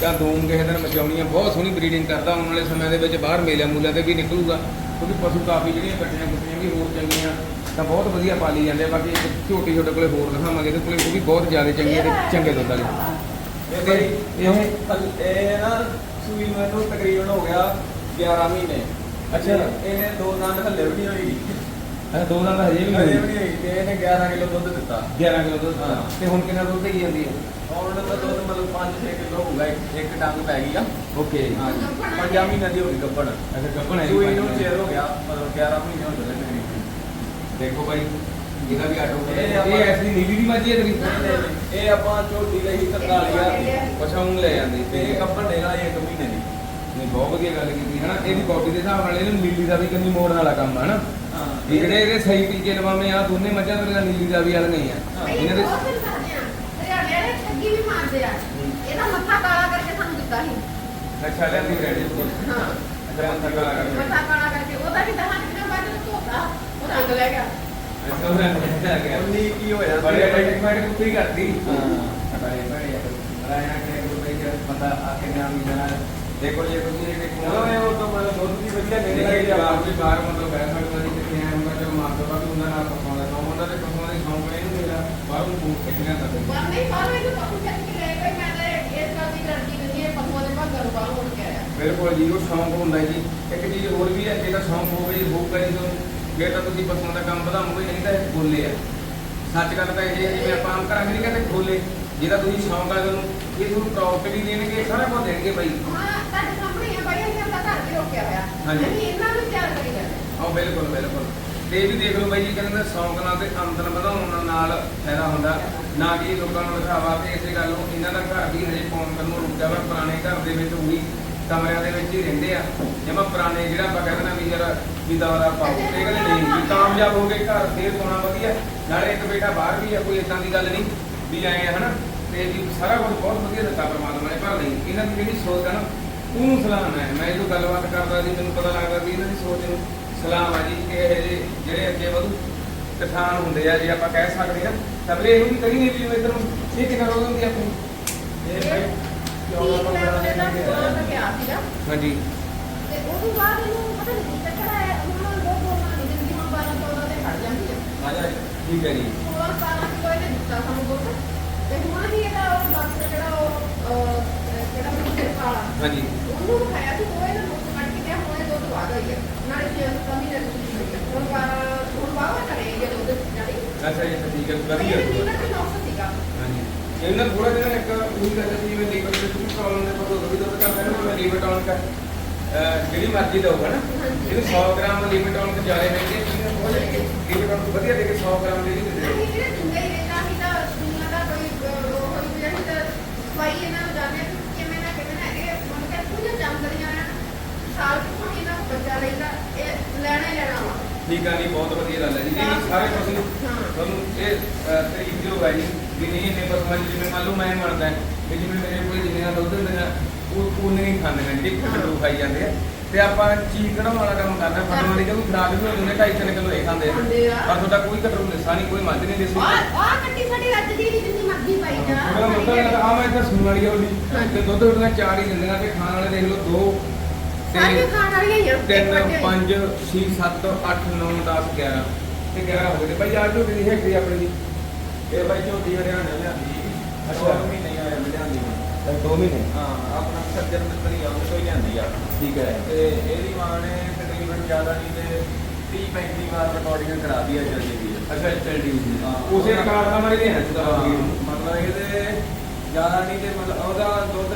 ਤਾਂ ਧੂਮ ਕਿਸੇ ਦਿਨ ਮਚਾਉਣੀ ਹੈ ਬਹੁਤ ਸੋਹਣੀ ਬਰੀਡਿੰਗ ਕਰਦਾ। ਆਉਣ ਵਾਲੇ ਸਮੇਂ ਦੇ ਵਿੱਚ ਬਾਹਰ ਮੇਲਿਆਂ ਮੂਲਿਆਂ ਤੇ ਵੀ ਨਿਕਲੂਗਾ। ਕਿਉਂਕਿ ਪਸ਼ੂ ਕਾਫੀ ਜਿਹੜੀਆਂ ਕੱਟੀਆਂ ਕੁੱਟੀਆਂ ਵੀ ਹੋਰ ਚੰਗੀਆਂ ਤਾਂ ਬਹੁਤ ਵਧੀਆ ਪਾਲੀ ਜਾਂਦੇ ਆ। ਬਾਕੀ ਇੱਕ ਝੋਟੀ ਤੁਹਾਡੇ ਕੋਲੇ ਹੋਰ ਦਿਖਾਵਾਂਗੇ। ਇਹਦੇ ਕੋਲੇ ਉਹ ਵੀ ਬਹੁਤ ਜ਼ਿਆਦਾ ਚੰਗੀ ਤੇ ਚੰਗੇ ਦੁੱਧ ਵਾਲੀ। ਇਹ ਇਹ ਇਹ ਨਾ ਸੂਈ ਨੂੰ ਇਹਨੂੰ ਤਕਰੀਬਨ ਹੋ ਗਿਆ 11 ਮਹੀਨੇ। ਅੱਛਾ। ਇਹਨੇ ਦੋ ਦੰਦ ਹੱਲੇ ਵੀ ਨਹੀਂ ਹੋਈ। ਅੱਛਾ ਦੋ ਦੰਦ ਹਜੇ ਵੀ ਵੀ ਨਹੀਂ ਹੋਈ ਤੇ ਇਹਨੇ 11 ਕਿਲੋ ਦੁੱਧ ਦਿੱਤਾ। 11 ਕਿਲੋ ਦੁੱਧ ਹਾਂ। ਤੇ ਹੁਣ ਕਿੰਨਾ ਦੁੱਧ ਦੇਈ ਜਾਂਦੀ ਹੈ? ਹੁਣ ਤਾਂ ਦੁੱਧ ਮਤਲਬ 5-6 ਕਿਲੋ ਹੋਊਗਾ ਇੱਕ ਇੱਕ ਡੰਗ ਪੈ ਗਈ ਆ। ਓਕੇ। ਹਾਂ ਪੰਜਾਂ ਮਹੀਨਿਆਂ ਦੀ ਹੋ ਗਈ ਗੱਭਣ ਅੱਛਾ ਗੱਪਣ ਹੈ ਜੀ ਸੂਈ ਨੂੰ। ਚਿਰ ਹੋ ਗਿਆ ਮਤਲਬ 11 ਮਹੀਨੇ ਹੋ ਗਏ ਦੇਖੋ ਭਾਈ ਇਹਦਾ ਵੀ ਆਟੋ ਇਹ ਇਹ ਆਪਾਂ- ਐਸੀ ਨੀਲੀ ਦੀ ਮੱਝੀ ਹੈ ਤੇਰੀ? ਇਹ ਆਪਾਂ ਝੋਟੀ ਲਈ 43000 ਦੀ ਅੱਛਾ ਉਹ ਲੈ ਜਾਂਦੀ ਤੇ। ਇਹ ਗੱਭਣ ਦੇਗਾ ਇੱਕ ਮਹੀਨੇ ਦੀ। ਨਹੀਂ ਬਹੁਤ ਵਧੀਆ ਗੱਲ ਕੀਤੀ ਹਨਾ? ਇਹਦੀ ਬਾਡੀ ਦੇ ਹਿਸਾਬ ਨਾਲ ਇਹਨੂੰ ਨੀਲੀ ਦਾ ਵੀ ਕੰਨੀ ਮੋੜਨ ਵਾਲਾ ਕੰਮ ਹੈ ਹਨਾ? ਹਾਂ ਇਹ ਜਿਹੜੇ ਇਹਦੇ ਸਹੀ ਟੀਕੇ ਲਵਾਵੇਂ ਆ ਦੋਨੇ ਮੱਝਾਂ ਮੇਰੇ ਨੀਲੀ ਦਾ ਵੀ ਵਾਲ ਨਹੀਂ ਆ। ਹਾਂ। ਇਹਨਾਂ ਦੇ ਬਹੁਤ ਹਰਿਆਣੇ ਵਾਲੇ ਠੱਗੀ ਵੀ ਮਾਰਦੇ ਆ। ਇਹਦਾ ਮੱਥਾ ਕਾਲਾ ਕਰਕੇ ਸਾਨੂੰ ਦਿੱਤਾ ਸੀ। ਅੱਛਾ ਲੈਂਦੀ ਰੈਡੀ ਹਾਂ। ਅੱਛਾ ਅੰਦਰ ਕਲਾ ਕਰਕੇ। ਮੱਥਾ ਕਾਲਾ ਕਰਕੇ। ਉਹਦਾ ਵੀ ਦਹਾਂ ਦਿਨਾਂ ਬਾਅਦ ਉਹ ਧੋਤਾ ਉਹ ਰੰਗ ਲੈ ਗਿਆ। ਅੱਛਾ ਉਹ ਰੰਗ ਆ ਗਿਆ। ਉਨੀ ਕੀ ਹੋਇਆ? ਬੜੇ ਬੜੇ ਮੈਂ ਕੁੱਤੀ ਕਰਦੀ। ਹਾਂ। ਬੜੇ ਬੜੇ ਰਾਇਣਾ ਕਿ ਕੋਈ ਜੇ ਬੰਦਾ ਆ ਕੇ ਨਾਮ ਹੀ ਜਾਣਾ ਦੇਖੋ ਜੇ ਤੁਸੀਂ ਇਹ ਦੇਖੋ ਚਲੋ ਇਹ ਉਹ ਤਾਂ ਮਤਲਬ ਦੁੱਧ ਦੀ ਵਧੀਆ ਜਵਾਬ ਵੀ ਬਾਹਰ ਮਤਲਬ ਬੈਠ ਸਕਦਾ ਨਹੀਂ ਕਿੱਥੇ ਆਇਆ ਹੁੰਦਾ ਜੋ ਮਾਂ ਬਾਪ ਵੀ ਉਹਨਾਂ ਨਾਲ ਪਕਾਉਂਦਾ ਨਾ ਉਹਨਾਂ ਦੇ ਪਕਾਉਣ ਦੀ ਸੌਂਕ ਨਹੀਂ ਮੇਰਾ ਬਾਹਰੋਂ ਫੂਕ ਕਿੰਨਾ ਕਰਦੇ ਪਰ ਨਹੀਂ ਬਾਹਰ ਇਹ ਪਸ਼ੂ ਚੱਕ ਕੇ ਲੈ ਗਏ ਮੈਂ ਤਾਂ ਇਸ ਗੱਲ ਦੀ ਗਰੰਟੀ ਦਿੰਦੀ ਹੈ ਪਸ਼ੂਆਂ ਦੇ ਭਾਗਾਂ ਨੂੰ ਬਾਹਰ ਉੱਠ ਕੇ ਆਇਆ ਬਿਲਕੁਲ ਜੀ ਉਹ ਸ਼ੌਂਕ ਹੁੰਦਾ ਜੀ ਇੱਕ ਚੀਜ਼ ਹੋਰ ਵੀ ਹੈ ਜੇ ਤਾਂ ਸ਼ੌਂਕ ਹੋਵੇ ਹੋਊਗਾ ਜੀ ਤੁਹਾਨੂੰ ਫਿਰ ਤਾਂ ਤੁਸੀਂ ਪਸ਼ੂਆਂ ਦਾ ਕੰਮ ਵਧਾਉਂਗੇ ਨਹੀਂ ਤਾਂ ਇਹ ਖੋਲੇ ਆ ਸੱਚ ਗੱਲ ਤਾਂ ਇਹ ਹੈ ਜਿਵੇਂ ਆਪਾਂ ਆਮ ਕਰਾਂਗੇ ਨਹੀਂ ਕਹਿੰਦੇ ਖੋਲੇ ਜੇ ਤਾਂ ਤੁਸੀਂ ਸ਼ੌਂਕ ਆ ਤੁਹਾਨੂੰ ਇਹ ਤੁਹਾਨੂੰ ਪ੍ਰੋਫਿਟ ਵੀ ਦੇਣਗੇ ਸਾਰਾ ਕੁਝ ਦੇਣਗੇ ਬਾਈ ਹੁਣ ਤੁਹਾਡੇ ਸਾਹਮਣੇ ਆ ਬਾਈ ਅਸੀਂ ਆਪਦਾ ਘਰ ਵੀ ਰੋਕਿਆ ਹੋਇਆ। ਹਾਂਜੀ। ਅਸੀਂ ਇਹਨਾਂ ਨੂੰ ਤਿਆਰ ਕਰੀ ਜਾਂਦੇ। ਆਹ ਬਿਲਕੁਲ ਬਿਲਕੁਲ। ਤੇ ਇਹ ਵੀ ਦੇਖ ਲਓ ਬਾਈ ਜੀ, ਕਹਿੰਦੇ ਨੇ ਸ਼ੌਂਕ ਨਾਲ ਤੇ ਆਮਦਨ ਵਧਾਉਣ ਨਾਲ ਫਾਇਦਾ ਹੁੰਦਾ। ਨਾ ਕਿ ਲੋਕਾਂ ਨੂੰ ਦਿਖਾਵਾ ਤੇ ਇਸੇ ਗੱਲ ਨੂੰ, ਇਹਨਾਂ ਦਾ ਘਰ ਵੀ ਹਜੇ ਪਾਉਣ ਕਰਨ ਨੂੰ ਰੁਕਿਆ ਵਾ, ਪੁਰਾਣੇ ਘਰ ਦੇ ਵਿੱਚ ਉਹੀ ਕਮਰਿਆਂ ਦੇ ਵਿੱਚ ਹੀ ਰਹਿੰਦੇ ਆ। ਜਿਵੇਂ ਪੁਰਾਣੇ ਜਿਹੜਾ ਆਪਾਂ ਕਹਿੰਦੇ ਨਾ ਵੀ ਯਾਰ ਵੀ ਦੌਰਾ ਪਾਓ ਤੇ ਕਹਿੰਦੇ ਨਹੀਂ ਵੀ ਕਾਮਯਾਬ ਹੋ ਕੇ ਘਰ ਫੇਰ ਪਾਉਣਾ ਵਧੀਆ। ਨਾਲੇ ਇੱਕ ਬੇਟਾ ਬਾਹਰ ਵੀ ਆ, ਕੋਈ ਇਦਾਂ ਦੀ ਗੱਲ ਨਹੀਂ ਵੀ ਆਏ ਆ, ਹਨਾ? ਤੇ ਵੀ ਸਾਰਾ ਕੁਝ ਬਹੁਤ ਵਧੀਆ ਦਿੱਤਾ ਪਰਮਾਤਮਾ ਨੇ, ਪਰ ਨਹੀਂ, ਇਹਨਾਂ ਦੀ ਜਿਹੜੀ ਸੋਚ ਆ ਨਾ ਉਹਨੂੰ ਸਲਾਮ ਹੈ ਮੈਂ ਜਦੋਂ ਗੱਲਬਾਤ ਕਰਦਾ ਸੀ ਮੈਨੂੰ ਪਤਾ ਲੱਗਦਾ ਸੀ ਇਹਨਾਂ ਦੀ ਸੋਚ ਨੂੰ ਸਲਾਮ ਆ ਜੀ ਕਿ ਇਹ ਜਿਹੇ ਜਿਹੜੇ ਅੱਗੇ ਵਧੂ ਕਿਸਾਨ ਹੁੰਦੇ ਆ ਜੇ ਆਪਾਂ ਕਹਿ ਸਕਦੇ ਹਾਂ। ਤਾਂ ਵੀਰੇ ਇਹਨੂੰ ਵੀ ਕਰੀ ਨਹੀਂ ਵੀ ਇੱਧਰ ਨੂੰ। ਇਹ ਕਿੰਨਾ ਰੋਗ ਹੁੰਦੀ ਆ ਆਪਣੀ। ਇਹ ਭਾਈ ਹਾਂਜੀ। ਤੇ ਉਦੋਂ ਬਾਅਦ ਇਹਨੂੰ ਪਤਾ ਨਹੀਂ ਕੀ ਚੱਕਰ ਹੈ ਹੁਣ ਲੋਕ ਬੋਲਣਾ ਨਹੀਂ ਦਿੰਦੀ ਹੁਣ 12 14 ਤੇ ਖੜ ਜਾਂਦੀ ਹੈ। ਆਜਾ ਠੀਕ ਹੈ ਜੀ। 16 17 ਕਿਲੋ ਇਹਨੇ ਦਿੱਤਾ ਸਾਨੂੰ ਦੁੱਧ ਤੇ ਹੁਣ ਵੀ ਇਹਦਾ ਉਹ ਡਾਕਟਰ ਜਿਹੜਾ ਉਹ ਜਿਹੜਾ ਮਿੱਟਰ ਵਾਲਾ। ਹਾਂਜੀ। ਉਹਨੂੰ ਖਾਇਆ ਸੀ ਉਹ ਇਹਨੂੰ ਅੱਛਾ ਜੀ ਅੱਛਾ, ਠੀਕ ਹੈ ਇਹ ਵਧੀਆ ਨੀਂਦਰ ਵੀ ਨੌਕਸ ਸੀਗਾ ਹਾਂਜੀ ਇਹਨਾਂ ਥੋੜਾ ਜਿਹਾ ਇੱਕ ਉਹੀ ਗੱਲ ਸੀ ਜਿਵੇਂ ਲੀਵਰ ਦੇ ਵਿੱਚ ਪ੍ਰੋਬਲਮ ਦੇ ਪਰ ਉਹ ਵੀ ਦੁੱਧ ਕਰਦਾ ਹੈ ਨਾ ਮੈਂ ਲੀਵਰ ਟਾਉਨ ਕਰ ਅਹ ਜਿਹੜੀ ਮਰਜ਼ੀ ਦਊਗਾ ਨਾ ਹਾਂਜੀ। ਇਹਨੂੰ 100 ਗ੍ਰਾਮ ਲੀਵਰ ਟਾਉਨ ਤੇ ਜ਼ਿਆਦਾ ਮਿਲਦੀ ਹੈ ਉਹ ਜਿਹੜੀ ਲੀਵਰ ਟਾਉਨ ਤੋਂ ਵਧੀਆ ਦੇ ਕੇ 100 ਗ੍ਰਾਮ ਦੇ ਦਿੰਦੇ ਨਹੀਂ ਜਿਹੜੇ ਚੰਗੇ ਹੀ ਰਹਿੰਦਾ ਸੀ ਤਾਂ ਦੁਨੀਆ ਦਾ ਕੋਈ ਅਹ, ਉਹ ਹੋਈ ਵੀ ਅਸੀਂ ਤਾਂ ਸਫ਼ਾਈ ਇਹਨਾਂ ਨੂੰ ਜਾਣਦੇ ਹਾਂ ਕਿ ਕਿਵੇਂ ਨਾ ਕਿਵੇਂ ਨਾ ਹੈਗੇ ਮਨ ਕੇ ਪੂਜਾ ਚੰਦਰੀਆਂ ਨੇ ਸਾਲ ਤੋਂ ਇਹਨਾਂ ਨੂੰ ਬੱਚਾ ਰਹਿੰਦਾ ਇਹ ਲੈਣਾ ਹੀ ਲੈਣਾ ਵਾ ਠੀਕ ਆ ਜੀ ਬਹੁਤ ਵਧੀਆ ਗੱਲ ਹੈ ਜੀ ਇਹ ਸਾਰੇ ਹਾਂ। ਤੁਹਾਨੂੰ ਇਹ ਤਰੀਕ ਜੋ ਹੈ ਜੀ ਵੀ ਨਹੀਂ ਇੰਨੇ ਪਸ਼ੂਆਂ ਦੀ ਜਿਵੇਂ ਮੰਨ ਲਓ ਮੈਂ ਮੰਨਦਾ ਵੀ ਜਿਵੇਂ ਮੇਰੇ ਕੋਲ ਜਿੰਨੀਆਂ ਦੁੱਧ ਹੁੰਦੇ ਨੇ ਉਹ ਉਹਨੇ ਹੀ ਖਾਂਦੇ ਨੇ ਹਾਂ। ਕੱਟੂ ਖਾਈ ਜਾਂਦੇ ਆ ਤੇ ਆਪਾਂ ਚੀਜ਼ ਕਢਾਉਣ ਵਾਲਾ ਕੰਮ ਕਰਨਾ ਫਟਣ ਵਾਲੀ ਕਿਉਂਕਿ ਖਰਾਬ ਵੀ ਹੋ ਜਾਂਦੇ ਢਾਈ ਤਿੰਨ ਕਿਲੋ ਇਹ ਖਾਂਦੇ ਆ ਆ। ਪਰ ਤੁਹਾਡਾ ਕੋਈ ਕਟਰੂ ਲਿਸਾ ਨਹੀਂ ਕੋਈ ਮੱਝ ਨਹੀਂ ਲਿਸੀ ਆਹ ਆਹ ਕੱਟੀ ਸਾਡੀ ਅੱਜ ਦੀ ਜਿੰਨੀ ਮਰਜ਼ੀ ਪਾਈ ਜਾ ਉਹਦਾ ਮਤਲਬ ਆ ਮੈਂ ਇੱਥੇ ਸੁਣਨ ਵਾਲੀ ਹਾਂਜੀ। ਤੇ ਦੁੱਧ ਉਹਦੀਆਂ ਚਾਰ ਹੀ ਦਿੰਦੀਆਂ ਤੇ ਖਾਣ ਵਾਲੇ ਦੇਖ ਲਓ ਦੋ ਸਾਰੀਆਂ ਤੇ ਖਾਣ ਵਾਲੀਆਂ ਹੀ ਆ ਤਿੰਨ ਇੱਕ ਵੱਡੇ ਪੰਜ 6 7 8 9 10 11 ਤੇ 11 ਹੋ ਗਏ ਤੇ ਭਾਈ ਆਹ ਝੋਟੀ ਦੀ ਹੈਗੀ ਆਪਣੀ। ਦੀ ਇਹ ਭਾਈ ਝੋਟੀ ਹਰਿਆਣਾ ਲਿਆਂਦੀ। ਅੱਛਾ। ਅੱਛਾ ਮਹੀਨੇ ਹੀ ਆਇਆ ਲਿਆਂਦੀ ਨੂੰ। ਤਾਂ 2 ਮਹੀਨੇ? ਹਾਂ ਆਪਣਾ ਸੱਜਣ ਮਿੱਤਰੀ ਆ ਉਹਦੇ ਤੋਂ ਹੀ ਲਿਆਂਦੀ ਆ। ਠੀਕ ਹੈ। ਤੇ ਇਹਦੀ ਮਾਂ ਨੇ ਤਕਰੀਬਨ ਜ਼ਿਆਦਾ ਨਹੀਂ ਤੇ 30 35 ਵਾਰ ਰਿਕਾਰਡਿੰਗ ਕਰਾ ਦੀ ਆ ਜਲਦੀ ਦੀ ਅੱਛਾ ਚੱਲ ਠੀਕ ਹਾਂ। ਉਸੇ ਰਿਕਾਰਡ ਦਾ ਮਾਰੇ ਦੇ ਹੈ ਸੁਦਾ ਮਤਲਬ ਇਹਦੇ ਜ਼ਿਆਦਾ ਨਹੀਂ ਤੇ ਮਤਲਬ ਉਹਦਾ ਦੁੱਧ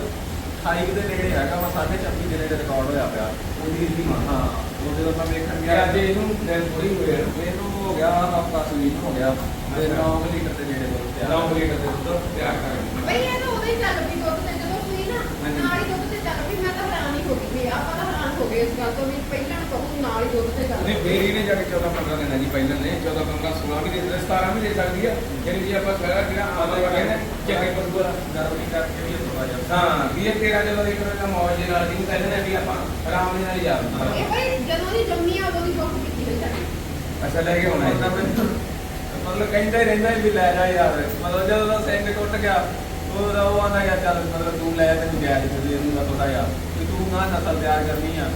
28 ਦੇ ਨੇੜੇ ਹੈਗਾ ਵਾ 26 ਦੇ ਨੇੜੇ ਰਿਕਾਰਡ ਹੋਇਆ ਪਿਆ। ਉਹਦੀ ਦੀ ਮਾਂ ਹਾਂ। ਉਹ ਜਦੋਂ ਮੈਂ ਵੇਖਣ ਗਿਆ ਅੱਜ ਇਹਨੂੰ ਦਿਨ ਥੋੜੀ ਹੋਏ ਹਨ ਇਹਨੂੰ ਹੋ ਗਿਆ ਹਫਤਾ ਸਵੀਟ ਹੋ ਗਿਆ। ਤੇ ਅੱਛਾ। 9 ਲੀਟਰ ਦੇ ਨੇੜੇ ਦੁੱਧ ਤਿਆਰ 9 ਲੀਟਰ ਦੇ ਦੁੱਧ ਤਿਆਰ ਕਰ ਬਈ ਇਹ ਤਾਂ ਉਦੋਂ ਹੀ ਚੱਲ ਪਈ ਦੁੱਧ ਤੇ। ਜਦੋਂ ਸੂਈ ਨਾ। ਨਾਲ ਹੀ ਦੁੱਧ ਤੇ ਚੱਲ ਪਈ ਮੈਂ ਤਾਂ ਹੈਰਾਨ ਹੀ ਹੋ ਗਈ ਵੀ ਆਪਾਂ ਤਾਂ ਹੋ ਗਏ ਇਸ ਗੱਲ ਤੋਂ ਵੀ ਪਹਿਲਾਂ ਨੂੰ ਕਹੂੰ ਨਾਲ ਹੀ ਦੁੱਧ ਤੇ ਚੱਲ ਨਹੀਂ ਪਈ। ਫੇਰ ਇਹਨੇ ਜਾ ਕੇ 14 15 ਦਿਨ ਹੈ ਜੀ ਪਹਿਲਾਂ ਨੇ। 14 15 16 ਵੀ ਦੇ ਸਕਦੀ 17 ਵੀ ਦੇ ਸਕਦੀ ਆ। ਯਾਨੀ ਕਿ ਆਪਾਂ ਸਾਰਾ ਜਿਹੜਾ ਆਉਂਦਾ ਵਾ ਕਹਿੰਦੇ ਚੰਗੇ ਪਸ਼ੂ ਆ ਗਰਮੀ ਕਰਕੇ ਵੀ ਇਹ ਥੋੜਾ ਜਿਹਾ। ਹਾਂ ਵੀ ਇਹ 13 ਜਦੋਂ ਲੀਟਰ ਦਾ ਮੌਜ ਦੇ ਨਾਲ ਕਹਿੰਦੇ ਨੇ ਵੀ ਆਪਾਂ ਆਰਾਮ ਦੇ ਨਾਲ ਹੀ ਜਾ ਇਹ ਬਈ ਜਦੋਂ ਦੀ ਜੰਮੀ ਆ ਉਦੋਂ ਦੀ ਪੀਤੀ ਹੋਈ ਸਾਡੀ। ਅੱਛਾ ਲੈ ਕੇ ਆਉਣਾ ਮਤਲਬ ਹੈ। ਮੈਨੂੰ- ਮਤਲਬ ਕਹਿੰਦਾ ਹੀ ਰਹਿੰਦਾ ਵੀ ਲੈ ਜਾ ਯਾਰ। ਮਤਲਬ ਜਦੋਂ ਦਾ ਸਿੰਘ ਟੁੱਟ ਗਿਆ ਉਹ ਉਹ ਆਂਦਾ ਯਾਰ ਚੱਲ ਮਤਲਬ ਤੂੰ ਲੈ ਤੈਨੂੰ ਗਿਆ ਜਿੱਥੇ ਇਹਨੂੰ ਦਾ ਪਤਾ ਆ ਕਿ ਤੂੰ ਨਾ ਨਸਲ ਤਿਆਰ ਕਰਨੀ ਆ।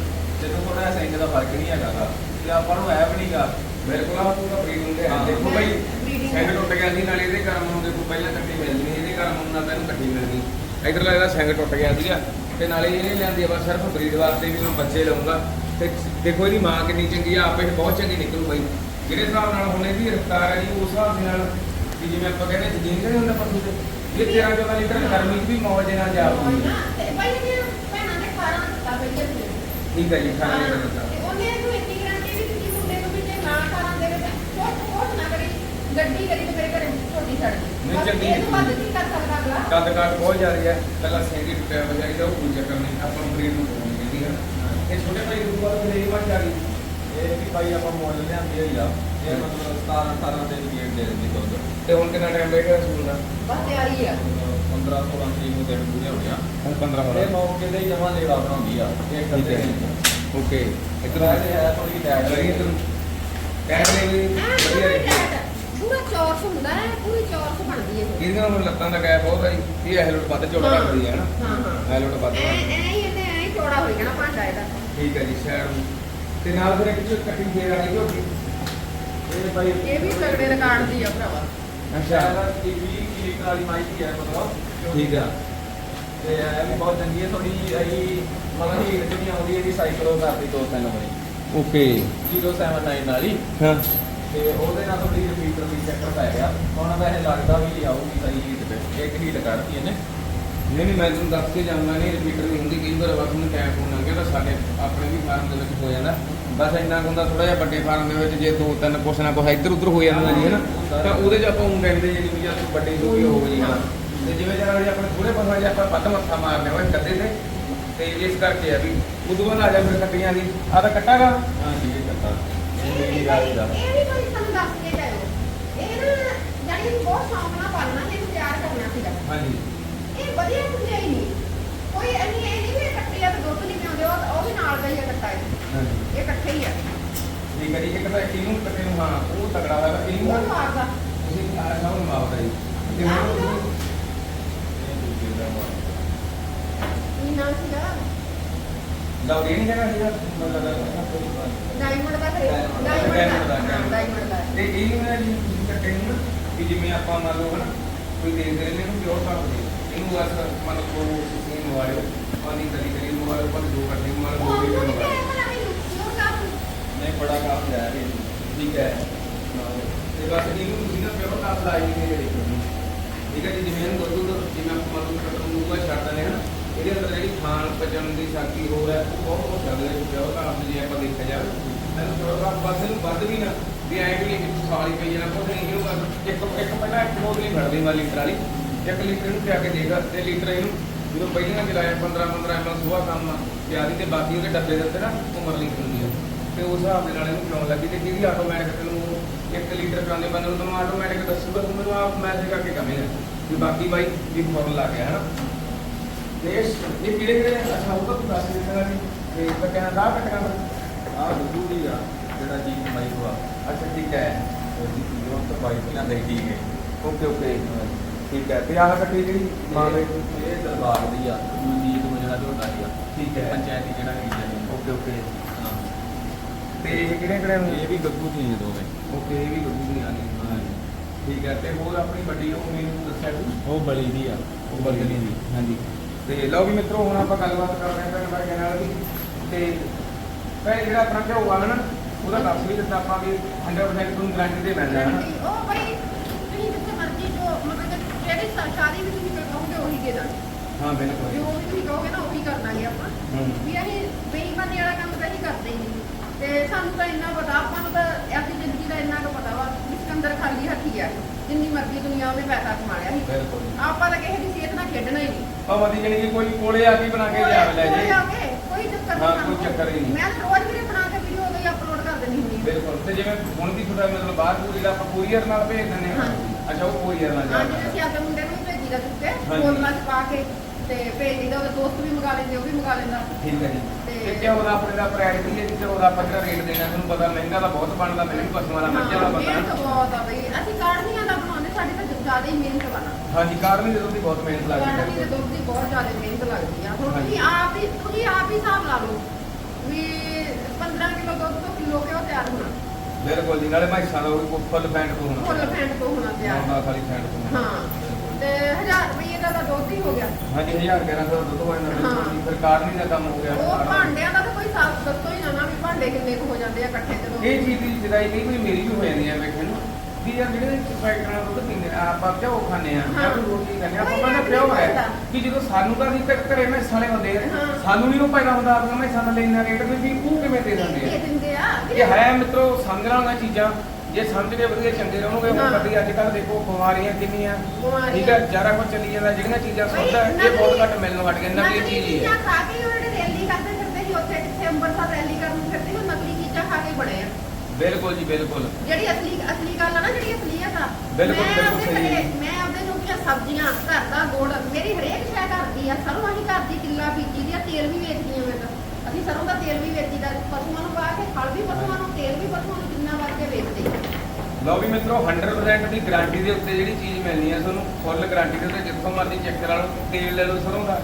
ਤੇ ਤੂੰ ਥੋੜਾ ਸਿੰਘ ਦਾ ਫ਼ਰਕ ਨਹੀਂ ਹੈਗਾ। ਤੇ ਆਪਾਂ ਨੂੰ ਹੈ ਵੀ ਨਹੀਂਗਾ ਬਿਲਕੁਲ ਆ ਪੂਰਾ ਬਰੀਡ ਹੁੰਦੇ ਆ। ਹਾਂ। ਦੇਖੋ ਭਾਈ Breeding ਸਿੰਘ। ਟੁੱਟ ਗਿਆ ਸੀ ਨਾਲੇ ਇਹਦੇ ਕਰਮ ਨੂੰ ਦੇਖੋ ਪਹਿਲਾਂ ਕੱਟੀ ਮਿਲਣੀ ਇਹਦੇ ਕਰਮ ਨੂੰ ਨਾ ਤੈਨੂੰ ਕੱਟੀ ਮਿਲਣੀ ਇਧਰ ਲੱਗਦਾ ਸਿੰਘ ਟੁੱਟ ਗਿਆ ਸੀਗਾ। ਤੇ ਨਾਲੇ ਇਹਨੇ ਲਿਆਂਦੀ ਆ ਬਸ ਸਿਰਫ ਬਰੀਡ ਵਾਸਤੇ ਵੀ ਮੈਂ ਬੱਚੇ ਲਊਂਗਾ। ਤੇ ਦੇਖੋ ਇਹਦੀ ਮਾਂ ਕਿੰਨੀ ਚੰਗੀ ਆ ਆਪੇ ਬਹੁਤ ਚੰਗੀ ਨਿਕਲੂ ਬਾਈ। ਜਿਹੜੇ ਹਿਸਾਬ ਨਾਲ ਹੁਣ ਇਹਦੀ ਰਫਤਾਰ ਹੈ ਜੀ ਉਸ ਹਿਸਾਬ ਦੇ ਨਾਲ ਜਿਵੇਂ ਆਪਾਂ ਕਹਿੰਦੇ ਨਹੀਂ ਹੁੰਦਾ ਪਸ਼ੂ ਤੇ ਇਹ 13 14 ਲੀਟਰ ਗਰਮੀ 'ਚ ਵੀ ਮੌਜ ਦੇ ਨਾਲ ਜਾ ਉਹ ਆਉਂਦੀ ਨਾ ਤੇ ਬਈ ਇਹਦੀਆਂ ਭੈਣਾਂ ਦੇ 18 ਦਿੱਤਾ ਪਹਿਲੇ ਸੀ ਠੀਕ ਹੈ ਜੀ 18 ਹਾਂ, ਲੀਟਰ ਦਾ ਤੇ ਉਹਨੇ ਇਹਨੂੰ ਇੰਨੀ ਗਰੰਟੀ ਵੀ ਦਿੱਤੀ ਮੁੰਡੇ ਨੂੰ ਵੀ ਜੇ ਨਾ 18 ਦੇ ਵਿੱਚ ਕੁਛ ਕੁਛ ਨਾ ਕਰੀ ਗੱਡੀ ਕਰੀ ਤੇ ਮੇਰੇ ਘਰੇ ਛੋਟੀ ਛੱਡ ਦੀ ਨਹੀਂ, ਬਸ ਚੰਗੀ ਇਹ ਤੋਂ ਵੱਧ ਕੀ ਕਰ ਸਕਦਾ ਅਗਲਾ ਕੱਦ ਕਾਟ ਬਹੁਤ ਜ਼ਿਆਦਾ ਹੈ। ਪਹਿਲਾਂ ਸੈਂਡੀ ਟੁੱਟਿਆ ਹੋਇਆ ਚਾਹੀਦਾ ਉਹ ਪੂਜਾ ਕਰਨੀ ਆਪਾਂ ਨੂੰ ਬਰੀਡ ਨੂੰ ਪਾਉਣੀ ਚਾਹੀਦੀ ਹੈ। ਇਹ ਛੋਟੇ ਭਾਈ ਨੂੰ ਬਾਅਦ ਮੇਰੀ ਮੱਝ ਆ ਗਈ। ਇਹ ਵੀ ਭਾਈ ਆਪਾਂ ਮੁੱਲ ਲਿਆਂਦੀ ਹੋਈ ਆ। ਇਹ ਮਤਲਬ 17 18 ਦੇ ਗੇਟ ਦੇ ਦਿੰਦੀ ਦੁੱਧ ਤੇ ਹੁਣ ਕਿੰਨਾ ਟਾਈਮ ਬੈਠਾ ਸਕੂਲ ਦਾ? ਬਸ ਤਿਆਰੀ ਆ। 15 16 ਤਰੀਕ ਨੂੰ ਦਿਨ ਪੂਰੇ ਹੋਣੇ ਆ। ਹੁਣ 15 ਇਹ ਮੌਕੇ ਤੇ ਜਮਾ ਲੇਵਾ ਬਣਾਉਂਦੀ ਆ। ਇਹ ਠੀਕ ਕਰਦੇ ਹੈ। ਨਹੀਂ ਓਕੇ ਇਤਨਾ ਇਹ ਹੈ ਥੋੜੀ ਟੈਗ ਕਹਿ ਰਹੇ ਵੀ ਐਂ ਵਧੀਆ ਰਹੀ ਪੂਰਾ ਚੌਰਸ ਹੁੰਦਾ ਹੈ ਪੂਰੀ ਚੌਰਸ ਬਣਦੀ ਹੈ ਇਹਦੀਆਂ ਹੁਣ ਲੱਤਾਂ ਦਾ ਗੈਪ ਬਹੁਤ ਹੈ ਜੀ। ਇਹ ਹੈਲੋਟ ਵੱਧ ਚੌੜਾ ਕਰਦੀ ਹੈ ਨਾ? ਹਾਂ ਹਾਂ। ਹੈਲੋਟ ਵੱਧ ਐ ਐ ਹੀ ਇਹਨੇ ਐ ਹੀ ਚੌੜਾ ਹੋ ਜਾਣਾ ਭਾਂਡਾ ਇਹਦਾ। ਠੀਕ ਹੈ ਜੀ ਸ਼ਾਇਦ ਤੇ ਨਾਲ ਫਿਰ ਇੱਕ ਚੋ ਕੱਟੀ ਫੇਰ ਵਾਲੀ ਝੋਟੀ ਇਹ ਭਾਈ ਇਹ ਵੀ ਤਗੜੇ ਰਿਕਾਰਡ ਦੀ ਆ ਭਰਾਵਾ। ਅੱਛਾ। ਇਹ 20 ਕਿਲੋ ਵਾਲੀ ਮਾਈਕ ਹੈ ਮਤਲਬ ਠੀਕ ਆ। ਤੇ ਇਹ ਵੀ ਬਹੁਤ ਚੰਗੀ ਹੈ ਥੋੜੀ ਅਸੀਂ ਮਤਲਬ ਹੀਟ ਜਿਹੜੀ ਆਉਂਦੀ ਇਹਦੀ ਸਾਈਕਲੋ ਕਰਦੀ ਦੋ ਤਿੰਨ ਵਾਰੀ। ਓਕੇ। 079 ਵਾਲੀ। ਹਾਂ। ਤੇ ਉਹਦੇ ਨਾਲ ਥੋੜੀ ਰਿਪੀਟਰ ਵੀ ਚੱਕਰ ਪੈ ਗਿਆ। ਹੁਣ ਵੈਸੇ ਲੱਗਦਾ ਵੀ ਆਊਗੀ ਸਹੀ ਹੀਟ ਤੇ। ਇੱਕ ਹੀਟ ਕੱਢਤੀ ਇਹਨੇ। ਨਹੀਂ ਨਹੀਂ ਮੈਂ ਤੁਹਾਨੂੰ ਦੱਸ ਕੇ ਜਾਊਂਗਾ ਨਹੀਂ ਰਿਪੀਟਰ ਨਹੀਂ ਹੁੰਦੀ ਕਈ ਵਾਰ ਬਸ ਨੂੰ ਟਾਈਮ ਗਿਆ ਤਾਂ ਸਾਡੇ ਆਪਣੇ ਵੀ ਫਾਰਮ ਦੇ ਵਿੱਚ ਹੋ ਜਾਂਦਾ। ਬਸ ਇੰਨਾ ਹੁੰਦਾ ਥੋੜਾ ਜਿਹਾ ਵੱਡੇ ਫਾਰਮ ਦੇ ਵਿੱਚ ਜੇ ਦੋ ਤਿੰਨ ਕੁਛ ਨਾ ਕੁਛ ਇੱਧਰ ਉੱਧਰ ਹੋ ਜਾਂਦਾ ਜੀ ਹਨਾ ਤਾਂ ਉਹਦੇ 'ਚ ਆਪਾਂ ਉਹ ਕਹਿੰਦੇ ਜੀ ਵੀ ਜਾਂ ਵੱਡੀ ਦੂਰੀ ਹੋ ਗਈ ਹਨਾ ਤੇ ਜਿਵੇਂ ਜਰਾ ਜੇ ਆਪਣੇ ਥੋੜੇ ਪਾਸੇ ਜੇ ਆਪਾਂ ਵੱਧ ਮੱਥਾ ਮਾਰਨੇ ਹੋਏ ਕੱਦੇ ਤੇ ਤੇ ਇਸ ਕਰਕੇ ਆ ਵੀ ਉਦੋਂ ਬਾਅਦ ਆ ਜਾ ਫਿਰ ਕੱਟੀਆਂ ਦੀ। ਆ ਤਾਂ ਕੱਟਾਗਾ ਇਹ ਕਰਤਾ ਇਹ ਇਹ ਵੀ ਮੇਰੀ ਗੱਲ ਦਾ। ਇਹ ਵੀ ਕੋਈ ਸਾਨੂੰ ਦੱਸ ਕੇ ਜਾਇਓ। ਇਹ ਨਾ ਜਿਹੜੀ ਬਹੁਤ ਸ਼ੌਂਕ ਨਾਲ ਪਾਲਣਾ ਸੀ ਇਹਨੂੰ ਤਿਆਰ ਕਰਨਾ ਸੀਗਾ। ਹਾਂਜੀ। ਇਹ ਵਧੀਆ ਕੁਝਿਆ ਹੀ ਨਹੀਂ। ਕੋਈ ਐਨੀ ਇਹ ਨਹੀਂ ਵੀ ਇਹ ਇਕੱਠੇ ਆ ਤੇ ਦੁੱਧ ਨਹੀਂ ਪਿਆਉਂਦੇ ਉਹ ਵੀ ਨਾਲ ਦਾ ਹੀ ਆ ਇਕੱਠਾ ਇਹ ਇਕੱਠੇ ਹੀ ਆ। ਠੀਕ ਹੈ ਜੀ ਇੱਕ ਤਾਂ ਇਹਨੂੰ ਕੱਟੇ ਨੂੰ ਹਾਂ ਉਹ ਤਗੜਾ ਹੋਇਆ ਇਹਨੂੰ ਉਹ ਮਾਰਦਾ। ਤੁਸੀਂ ਆ ਸਭ ਨੂੰ ਮਾਰਦਾ ਜੀ। ਤੇ ਹੁਣ ਇਹ ਦਾ ਨਾਲ ਸੀਗਾ? ਲਓ ਇਹ ਨਹੀਂ ਹੈਗਾ ਸੀਗਾ? ਮਤਲਬ ਡਾਇਮੰਡ ਦਾ ਕਰੇ ਡਾਇਮੰਡ ਦਾ, ਦਾ। ਡਾਇਮੰਡ ਦਾ ਤੇ ਇਹ ਨੂੰ ਨਾ ਜੀ ਕੱਟੇ ਨੂੰ ਨਾ ਕਿ ਜਿਵੇਂ ਆਪਾਂ ਮੰਨ ਲਓ ਹਨਾ ਕੋਈ ਦੇ ਦੇ ਨੇ ਨੂੰ ਪਿਓਰ ਕਰ ਦੇ। ਇਹਨੂੰ ਬਸ ਮੰਨ ਲਓ ਤੁਸੀਂ ਮਵਾਲਿਓ ਪਾਣੀ ਕਦੀ ਕਦੀ ਮਵਾਲਿਓ ਪਰ ਦੋ ਕੱਟੇ ਮਵਾਲਿਓ ਉਹ ਦੋ ਲੀਟਰ ਮੁੰਡੇ ਮਵਾਲਿਓ ਵਾਲਾ ਵੀ ਕਿਉਂ ਕਰ ਨਹੀਂ ਬੜਾ ਕੰਮ ਹੈ ਇਹ। ਠੀਕ ਹੈ। ਤੇ ਬਸ ਇਹਨੂੰ ਤੁਸੀਂ ਨਾ ਪਿਓਰ ਕਰ ਲਾਈ ਦੇ ਦੇਖੋ ਠੀਕ ਹੈ ਜੀ, ਜਿਵੇਂ ਇਹਨੂੰ ਦੁੱਧ ਜਿਵੇਂ ਆਪਾਂ ਮੰਨ ਕੱਟਣ ਨੂੰ ਉਹ ਛੱਡ ਦਿੰਦੇ ਹਾਂ ਇਹਦੇ ਅੰਦਰ ਜਿਹੜੀ ਖਾਣ ਪਚਣ ਦੀ ਸ਼ਕਤੀ ਹੋ ਹੈ, ਉਹ ਬਹੁਤ ਬਹੁਤ ਜ਼ਿਆਦਾ ਹੈ ਪਿਓਰ ਕਰ ਜੇ ਆਪਾਂ ਦੇਖਿਆ ਜਾਵੇ। ਇਹਨੂੰ ਪਿਓਰ ਕਰ ਬਸ ਇਹਨੂੰ ਵੱਧ ਵੀ ਨਾ, ਵੀ ਐ ਵੀ ਇੱਕ ਸਾਲੀ ਪਈ ਜਾਣਾ ਕੁਝ ਨਹੀਂ ਇਹਨੂੰ ਇੱਕ ਇੱਕ ਪਹਿਲਾਂ ਇੱਕ ਬੋਤਲ ਹੀ ਫੜਦੀ ਮੈਂ ਲੀਟਰ ਵਾਲੀ। ਇੱਕ ਲੀਟਰ ਨੂੰ ਪਿਆ ਕੇ ਦੇਗਾ ਤੇ ਲੀਟਰ ਇਹਨੂੰ ਜਦੋਂ ਪਹਿਲਾਂ ਚਲਾਇਆ 15 15 ml ਸੁਬਾਹ ਕੰਮ ਪਿਆਦੀ ਤੇ ਬਾਕੀ ਉਹਦੇ ਡੱਬੇ ਦੇ ਉੱਤੇ ਨਾ ਉਮਰ ਲਿਖੀ ਹੁੰਦੀ ਹੈ ਤੇ ਉਸ ਹਿਸਾਬ ਦੇ ਨਾਲ ਇਹਨੂੰ ਪਿਲਾਉਣ ਲੱਗੀ ਤੇ ਜਿਹਦੀ ਆਟੋਮੈਟਿਕ ਤੈਨੂੰ ਇੱਕ ਲੀਟਰ ਪਿਆਉਂਦੇ ਬੰਦੇ ਨੂੰ ਤੁਹਾਨੂੰ ਆਟੋਮੈਟਿਕ ਦੱਸੂਗਾ ਤੂੰ ਮੈਨੂੰ ਆਪ ਮੈਸੇਜ ਕਰਕੇ ਕਹੇਗਾ ਵੀ ਬਾਕੀ ਬਾਈ ਵੀ ਫੁਰਨ ਲੱਗ ਗਿਆ ਹਨਾ? ਤੇ ਇਹ ਇਹ ਕਿਹੜੇ ਕਿਹੜੇ ਅੱਛਾ ਉਹ ਤਾਂ ਤੂੰ ਦੱਸ ਦਿੱਤਾ ਜੀ। ਤੇ ਕੱਟਿਆਂ ਦਾ ਕੱਟਿਆਂ ਦਾ ਆਹ ਦੁੱਧੂ ਦੀ ਆ ਜਿਹੜਾ ਜੀ ਮਾਈ ਹੋਆ ਅੱਛਾ ਠੀਕ ਹੈ। ਉਹਦੀ ਕਿਲੋ ਤੋਂ ਬਾਈ ਕਿਲਾਂ ਦੇ ਠੀਕ ਹੈ। Okay okay. ਠੀਕ ਹੈ ਤੇ ਆਹ ਕੱਟੀ ਜਿਹੜੀ ਮਾਂ ਦੇ ਇਹ ਦਰਬਾਰ ਦੀ ਆ ਮਨਜੀਤ ਨੂੰ ਜਿਹੜਾ ਝੋਟਾ ਸੀਗਾ ਠੀਕ ਹੈ। ਪੰਚਾਇਤੀ ਜਿਹੜਾ ਨੇ ਓਕੇ ਓਕੇ। ਹਾਂ ਤੇ ਇਹ ਕਿਹੜੇ ਕਿਹੜੇ ਨੂੰ? ਇਹ ਵੀ ਗੱਗੂ ਦੀ ਨੇ ਦੋਵੇਂ। ਓਕੇ ਇਹ ਵੀ ਗੱਡੀ ਨਹੀਂ ਆਣੀ ਹਾਂਜੀ ਠੀਕ ਹੈ ਤੇ ਹੋਰ ਆਪਣੀ ਵੱਡੀ ਉਹ ਮੈਨੂੰ ਦੱਸਿਆ ਤੂੰ ਉਹ ਬਲੀ ਦੀ ਆ। ਉਹ ਬਦਲੀ ਦੀ ਹਾਂਜੀ। ਤੇ ਲਓ ਵੀ ਮਿੱਤਰੋ ਹੁਣ ਆਪਾਂ ਗੱਲਬਾਤ ਕਰਦੇ ਹਾਂ ਭੈਣ ਭਾਈਆਂ ਨਾਲ ਵੀ। ਤੇ ਭੈਣ ਜਿਹੜਾ ਆਪਣਾ ਘਿਓ ਆ ਨਾ ਉਹਦਾ ਦੱਸ ਵੀ ਦਿੱਤਾ ਆਪਾਂ ਵੀ 100% ਤੁਹਾਨੂੰ ਗਾਰੰਟੀ ਦੇ ਮਿਲਦਾ ਹੈ ਨਾ ਉਹ ਬਈ ਤੁਸੀਂ ਜਿੱਥੇ ਮਰਜ਼ੀ ਜੋ ਮਤਲਬ ਜਿਹੜੀ ਸਾ- ਸ਼ਾਦੀ ਵੀ ਤੁਸੀਂ ਕਹੋਗੇ ਉਹੀ ਦੇ ਦਾਂਗੇ। ਹਾਂ ਬਿਲਕੁਲ। ਜੋ ਵੀ ਤੁਸੀਂ ਕਹੋਗੇ ਨਾ ਉਹੀ ਕਰ ਦਾਂਗੇ ਆਪਾਂ। ਵੀ ਅਸੀਂ ਬੇਈਮਾਨੀ ਵਾਲਾ ਕੰਮ ਤਾਂ ਅਸੀਂ ਕਰਦੇ ਹੀ ਨਹੀਂ ਤੇ ਸਾਨੂੰ ਤਾਂ ਇੰਨਾ ਪਤਾ ਆਪਾਂ ਨੂੰ ਤਾਂ ਆਪਣੀ ਜ਼ਿੰਦਗੀ ਦਾ ਇੰਨਾ ਕੁ ਪਤਾ ਵਾ ਵੀ ਸਿਕੰਦਰ ਖਾਲੀ ਹੱਥੀ ਆ। ਜਿੰਨੀ ਮਰਜ਼ੀ ਦੁਨੀਆ ਉਹਨੇ ਪੈਸਾ ਕਮਾ ਲਿਆ ਸੀ। ਬਿਲਕੁਲ ਆਪਾਂ ਤਾਂ ਕਿਸੇ ਦੀ ਸਿਹਤ ਨਾਲ ਖੇਡਣਾ ਹੀ ਨਹੀਂ। ਭਾਵੇਂ ਦੀ ਜਣੀ ਕੋਈ ਕੋਲੇ ਆ ਕੇ ਬਣਾ ਕੇ ਲਿਆ ਲੈ ਜੇ। ਆ ਕੇ, ਕੋਈ ਚੱਕਰ ਹਾਂ, ਨਹੀਂ ਕੋਈ ਚੱਕਰ ਹੀ ਨਹੀਂ। ਮੈਂ ਤਾਂ ਰੋਜ਼ ਵੀਰੇ ਬਣਾ ਕੇ ਵੀਡੀਓ ਉਹਦੇ ਅਪਲੋਡ ਕਰ ਦਿੰਦੀ ਹੁੰਦੀ ਹਾਂ ਬਿਲਕੁਲ ਤੇ ਜਿਵੇਂ ਹੁਣ ਵੀ ਤੁਹਾਡਾ ਮਤਲਬ ਬਾਹਰ ਪੂਰੀ ਦਾ ਆਪਾਂ ਕੋਰੀਅਰ ਨਾਲ ਭੇਜ ਦਿੰਦੇ ਹਾਂ। ਹਾਂਜੀ। ਅੱਛਾ ਉਹ ਕੋਰੀਅਰ ਨਾਲ ਹਾਂ ਜਾਂਦਾ ਅਸੀਂ ਆਪਣੇ ਮੁੰਡੇ ਨੂੰ ਵੀ ਭੇਜੀਦਾ ਚੁੱਕੇ ਹਾਂਜੀ। ਬੋਲਣਾ ਚ ਪਾ ਕੇ। ਤੇ ਭੇਜ ਦਿੰਦਾ ਉਹਦੇ ਦੋਸਤ ਵੀ ਮੰਗਾ ਲੈਂਦੇ ਉਹ ਵੀ ਮੰਗਾ ਲੈਂਦਾ। ਠੀਕ ਹੈ ਜੀ। ਤੇ- ਤੇ ਕਿਉਂ ਦਾ ਆਪਣੇ ਦਾ ਪ੍ਰਾਈਸ ਵੀ ਹੈ ਜਿੱਥੇ ਉਹਦਾ ਆਪਾਂ ਜਿਹੜਾ ਰੇਟ ਦੇਣਾ ਤੁਹਾਨੂੰ ਪਤਾ ਮਹਿੰਗਾ ਤਾਂ ਬਹੁਤ ਬਣਦਾ ਮੈਨੂੰ ਪਸ਼ੂਆਂ ਦਾ ਮੱਝਾਂ ਦਾ ਹਾਂ, ਪਤਾ। ਮਿਹਨਤ ਬਹੁਤ ਆ ਬਈ ਅਸੀਂ ਕਾੜਨੀਆਂ ਦਾ ਬਣਾਉਂਦੇ ਸਾਡੀ ਤਾਂ ਜ਼ਿਆਦਾ ਹੀ ਮਿਹਨਤ ਵਾਲਾ। ਹਾਂਜੀ ਕਾਰਨ ਜਦੋਂ ਦੀ ਬਹੁਤ ਮਿਹਨਤ ਕਾੜਨੀ ਲੱਗਦੀ ਦੇ ਹੈ ਦੁੱਧ ਦੀ ਬਹੁਤ ਜ਼ਿਆਦਾ ਮਿਹਨਤ ਲੱਗਦੀ ਆ। ਹੁਣ ਹਾਂਜੀ। ਤੁਸੀਂ ਆਪ ਹੀ ਤੁਸੀਂ ਆਪ ਹੀ ਹਿਸਾਬ ਲਾ ਲਓ ਵੀ 15 ਕਿਲੋ ਦੁੱਧ ਤੋਂ ਕਿਲੋ ਕਿਉਂ ਤਿਆਰ ਹੋਣਾ। ਬਿਲਕੁਲ ਜੀ ਨਾਲੇ ਭਾਈ ਸਾਡਾ ਉਹ ਫੁੱਲ ਪੈਂਟ ਤੋਂ ਹੋਣਾ। ਫੁੱਲ ਫੈਂਟ ਤੋਂ ਹੋਣਾ ਤਿਆਰ। ਦਾ ਖਾਲੀ ਪੈਂਟ ਤੋਂ ਹੋਣਾ। ਹਾਂ। ਤੇ 1000 ਰੁਪਏ ਦਾ ਤਾਂ ਦੁੱਧ ਹੀ ਹੋ ਗਿਆ ਹਾਂਜੀ 1000 1100 ਦੁੱਧ ਹੋ ਜਾਂਦਾ ਹਾਂ। ਫਿਰ ਕਾਰਨੀ ਦਾ ਕੰਮ ਹੋ ਗਿਆ ਉਹ ਭਾਂਡਿਆਂ ਦਾ ਤਾਂ ਕੋਈ ਹਿਸਾਬ ਦੱਸੋ ਹੀ ਨਾ ਨਾ ਵੀ ਭਾਂਡੇ ਕਿੰਨੇ ਕੁ ਹੋ ਜਾਂਦੇ ਆ ਇਕੱਠੇ ਜਦੋਂ ਇਹ ਚੀਜ਼ ਦੀ ਜਦਾਈ ਕਈ ਵਾਰੀ ਮੇਰੀ ਵੀ ਹੋ ਜਾਂਦੀ ਹੈ ਵੇਖਣ ਨੂੰ ਵੀ ਯਾਰ ਜਿਹੜੇ ਫੈਕਟਰਾਂ ਨਾਲ ਦੁੱਧ ਪੀਂਦੇ ਆ ਆਪਾਂ ਕਿਉਂ ਖਾਂਦੇ ਆ ਜਾਂ ਕੋਈ ਰੋਟੀ ਖਾਂਦੇ ਆ ਆਪਾਂ ਕੋਈ ਕਹਿੰਦੇ ਪਿਓ ਹੈ। ਕਿ ਜਦੋਂ ਸਾਨੂੰ ਤਾਂ ਅਸੀਂ ਘ- ਘਰੇ ਮੈਂ ਸਾਲੇ ਹੁੰਦੇ ਆ ਹਾਂ। ਸਾਨੂੰ ਨਹੀਂ ਉਹ ਪੈਦਾ ਹੁੰਦਾ ਆਪਣਾ ਮੈਂ ਸਾਨੂੰ ਲੈਣਾ ਰੇਟ ਵੀ ਵੀ ਉਹ ਕਿਵੇਂ ਦੇ ਦਿੰਦੇ ਦੇ ਆ ਦਿੰਦੇ ਆ ਇਹ ਹੈ ਮਿੱਤਰੋ ਸਮਝਣ ਵਾਲੀਆਂ ਚੀਜ਼ਾਂ ਜੇ ਸਮਝਦੇ ਵਧੀਆ ਚੰਗੇ ਰਹੋਗੇ ਹਾਂ। ਹੁਣ ਕਦੀ ਅੱਜ ਕੱਲ੍ਹ ਦੇਖੋ ਬਿਮਾਰੀਆਂ ਕਿੰਨੀਆਂ ਬਿਮਾਰੀਆਂ। ਠੀਕ ਹੈ ਜਾਰਾ ਕੁਝ ਚੱਲੀ ਜਾਂਦਾ ਜਿਹੜੀਆਂ ਚੀਜ਼ਾਂ ਸੁਣਦਾ ਇਹ ਬਹੁਤ ਘੱਟ ਮਿਲਣ ਹਟ ਗਈਆਂ ਨਕਲੀ ਨਕਲੀ ਚੀਜ਼ ਹੀ ਚੀਜ਼ਾਂ ਹੈ ਖਾ ਕੇ ਹੀ ਉਹ ਜਿਹੜੇ ਰੈਲੀ ਕਰਦੇ ਫਿਰਦੇ ਸੀ ਉੱਥੇ ਕਿੱਥੇ ਅੰਮ੍ਰਿਤਸਰ ਰੈਲੀ ਕਰਨ ਨੂੰ ਫਿਰਦੇ ਸੀ ਉਹ ਨਕਲੀ ਚੀਜ਼ਾਂ ਖਾ ਕੇ ਬਣੇ ਆ ਬਿਲਕੁਲ ਜੀ ਬਿਲਕੁਲ ਜਿਹੜੀ ਅਸਲੀ ਅਸਲੀ ਗੱਲ ਆ ਨਾ ਜਿਹੜੀ ਅਸਲੀਅਤ ਆ ਬਿਲਕੁਲ, ਮੈਂ ਬਿਲਕੁਲ ਆਪਦੇ ਸਹੀ ਹੈ। ਘਰੇ- ਮੈਂ ਆਪਦੇ ਨੂੰ ਦੀਆਂ ਸਬਜ਼ੀਆਂ ਘਰ ਦਾ ਗੁੜ ਮੇਰੀ ਹਰੇਕ ਸ਼ੈ ਘਰ ਦੀ ਆ ਸਰੋਂ ਅਸੀਂ ਘਰ ਦੀ ਕਿੱਲਾ ਬੀਜੀ ਦੀ ਆ ਤੇਲ ਵੀ ਵੇਚਦੀ ਆ ਮੈਂ ਤਾਂ ਅਸੀਂ ਸਰੋਂ ਦਾ ਤੇਲ ਵੀ ਵੇਚੀਦਾ ਪਸ਼ੂਆਂ ਨੂੰ ਪਾ ਕੇ ਖਲ ਵੀ ਪਸ਼ੂਆਂ ਨੂੰ ਤੇਲ ਵੀ ਪਸ਼ੂਆਂ ਨੂੰ ਜਿੰਨਾ ਵਰ ਕੇ ਵੇਚਦੇ। ਲਓ ਵੀ ਮਿੱਤਰੋ 100% ਦੀ ਗਾਰੰਟੀ ਦੇ ਉੱਤੇ ਜਿਹੜੀ ਚੀਜ਼ ਮਿਲਣੀ ਹੈ ਤੁਹਾਨੂੰ ਫੁੱਲ ਗਾਰੰਟੀ ਦੇ ਉੱਤੇ ਜਿੱਥੋਂ ਮਰਜ਼ੀ ਚੈੱਕ ਕਰਾ ਲਓ ਤੇਲ ਲੈ ਲਓ ਸਰੋਂ ਦਾ।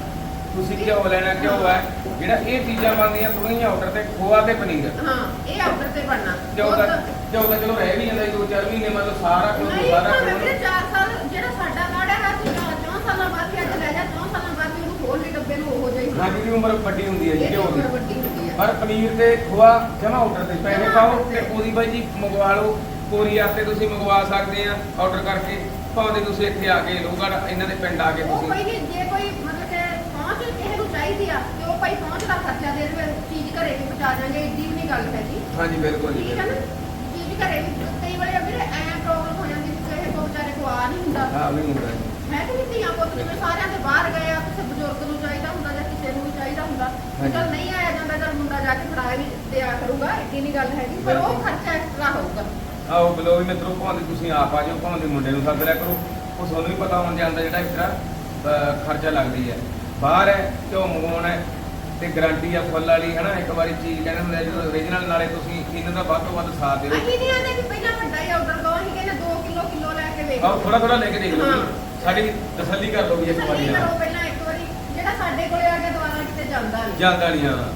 ਤੁਸੀਂ ਘਿਓ ਲੈਣਾ ਘਿਓ ਹੈ। ਜਿਹੜਾ ਇਹ ਚੀਜ਼ਾਂ ਬਣਦੀਆਂ ਥੋੜ੍ਹੀਆਂ ਆਰਡਰ ਤੇ ਖੋਆ ਤੇ ਪਨੀਰ। ਹਾਂ ਇਹ ਆਰਡਰ ਤੇ ਬਣਨਾ। ਘਿਓ ਦਾ ਘਿਓ ਦਾ ਚਲੋ ਰਹਿ ਵੀ ਜਾਂਦਾ ਜੀ ਦੋ ਚਾਰ ਮਹੀਨੇ ਮਤਲਬ ਸਾਰਾ ਕੁਝ ਸਾਰਾ ਕੁਝ ਵੀਰੇ ਚਾਰ ਸਾਲ ਜਿਹੜਾ ਸਾਡਾ ਕਾਰਡ ਹੈਗਾ ਸੀ ਚੌਂ ਸਾਲਾਂ ਬਾਅਦ ਅੱਜ ਲੈ ਜਾ ਚੌਂ ਸਾਲਾਂ ਬਾਅਦ ਵੀ ਉਹਨੂੰ ਖੋਲ ਲਈ ਡੱਬੇ ਨੂੰ ਉਹੋ ਜਿਹਾ ਹੀ ਹਾਂ ਜਿਹਦੀ ਉਮਰ ਵੱਡੀ ਹੁੰਦੀ ਹੈ ਜੀ ਇਹਦੀ ਘਿਓ ਦੀ ਉਮਰ ਵੱਡੀ ਹੁੰਦੀ ਹੈ। ਪਰ ਪਨੀਰ ਤੇ ਖੋਆ ਜਮਾ ਆਰਡਰ ਤੇ ਪੈਸੇ ਪਾਓ ਤੇ। ਉਹਦੀ ਬਾਈ ਜੀ ਮੰਗਵਾ ਲਓ ਕੋਰੀਅਰ ਤੇ ਤੁਸੀਂ ਮੰਗਵਾ ਸਕਦੇ ਆ ਆਰਡਰ ਕਰਕੇ ਭਾਵੇਂ ਤੁਸੀਂ ਇੱਥੇ ਆ ਕੇ ਲੋਗੜ ਇਹਨਾਂ ਦੇ ਪਿੰਡ ਆ ਕੇ ਉਹ ਤੁਸੀਂ। ਕੋਈ ਨਹੀਂ ਜੇ ਕੋਈ ਮਤਲਬ ਕਿ ਪਹੁੰਚ ਕਿਸੇ ਨੂੰ ਚਾਹੀਦੀ ਆ ਤੇ ਉਹ ਭਾਈ ਪਹੁੰਚ ਦਾ ਖਰਚਾ ਦੇ ਦੇਵੇ ਚੀਜ਼ ਘਰੇ ਵੀ ਪਹੁੰਚਾ ਜਾਾਂਗੇ ਏਡੀ ਵੀ ਨਹੀਂ ਗੱਲ ਹੈ ਜੀ। ਹਾਂਜੀ ਬਿਲਕੁਲ ਜੀ ਠੀਕ ਹੈ ਨਾ? ਚੀਜ਼ ਘਰੇ ਵੀ ਕਈ ਵਾਰੀ ਵੀਰੇ ਐਂ ਪ੍ਰੋਬਲਮ ਹੋ ਜਾਂਦੀ ਕਿ ਕਿਸੇ ਕੋ ਵਿਚਾਰੇ ਕੋ ਆ ਨਹੀਂ ਹੁੰਦਾ। ਹਾਂ ਨਹੀਂ ਹੁੰਦਾ ਜੀ। ਮੈਂ ਕਿ ਨਹੀਂ ਧੀਆਂ ਪੁੱਤ ਜਿਵੇਂ ਸਾਰਿਆਂ ਦੇ ਬਾਹਰ ਗਏ ਆ ਕਿਸੇ ਬਜ਼ੁਰਗ ਨੂੰ ਚਾਹੀਦਾ ਹੁੰਦਾ ਜਾਂ ਕਿਸੇ ਨੂੰ ਵੀ ਚਾਹੀਦਾ ਹੁੰਦਾ ਹਾਂਜੀ। ਚਲ ਨਹੀਂ ਆਇਆ ਜਾਂਦਾ ਚਲ ਮੁੰਡਾ ਜਾ ਕੇ ਫੜਾ ਵੀ ਦਿਆ ਕਰੂਗਾ ਏਡੀ ਨਹੀਂ ਗੱਲ ਹੈਗੀ ਪਰ ਉਹ ਬਿਲਕੁਲ। ਖਰਚਾ ਐਕਸਟਰਾ ਹੋਊਗਾ। ਆਓ ਬਲੋ ਵੀ ਮਿੱਤਰੋ ਭਾਵੇਂ ਤੁਸੀਂ ਆਪ ਆ ਜਾਓ ਭਾਵੇਂ ਮੁੰਡੇ ਨੂੰ ਸੱਦ ਲਿਆ ਕਰੋ ਉਹ ਤੁਹਾਨੂੰ ਵੀ ਪਤਾ ਹੋਣ ਜਾਂਦਾ ਜਿਹੜਾ ਇਸ ਤਰ੍ਹਾਂ ਖਰਚਾ ਲੱਗਦੀ ਹੈ। ਬਾਹਰ ਹੈ ਘਿਓ ਮੰਗਵਾਉਣਾ ਹੈ ਤੇ ਗਾਰੰਟੀ ਆ ਫੁੱਲ ਵਾਲੀ ਹਨਾ ਇੱਕ ਵਾਰੀ ਚੀਜ਼ ਕਹਿੰਦੇ ਹੁੰਦੇ ਆ ਜਦੋਂ ਓਰੀਜਨਲ ਨਾਲੇ ਤੁਸੀਂ ਇਹਨਾਂ ਦਾ ਵੱਧ ਤੋਂ ਵੱਧ ਸਾਥ ਦਿਓ। ਅਸੀਂ ਨਹੀਂ ਆਂਦੇ ਵੀ ਪਹਿਲਾਂ ਵੱਡਾ ਹੀ ਆਰਡਰ ਦੋ ਅਸੀਂ ਕਹਿੰਦੇ 2 ਕਿਲੋ ਕਿਲੋ ਲੈ ਕੇ ਵੇਖ ਆਓ ਥੋੜਾ ਥੋੜਾ ਲੈ ਕੇ ਦੇਖ ਲਓ ਜੀ। ਹਾਂ। ਸਾਡੀ ਤਸੱਲੀ ਕਰ ਲਓ ਵੀ ਇੱਕ ਵਾਰੀ ਤਸੱਲੀ ਹਾਂ ਕਰੋ ਪਹਿਲਾਂ ਇੱਕ ਵਾਰੀ ਜਿਹੜਾ ਸਾਡੇ ਕੋਲੇ ਆ ਕੇ ਦੁਬਾਰਾ ਕਿਤੇ ਜਾਂਦਾ ਨਹੀਂ ਜਾਂਦਾ ਨਹੀਂ ਹਾਂ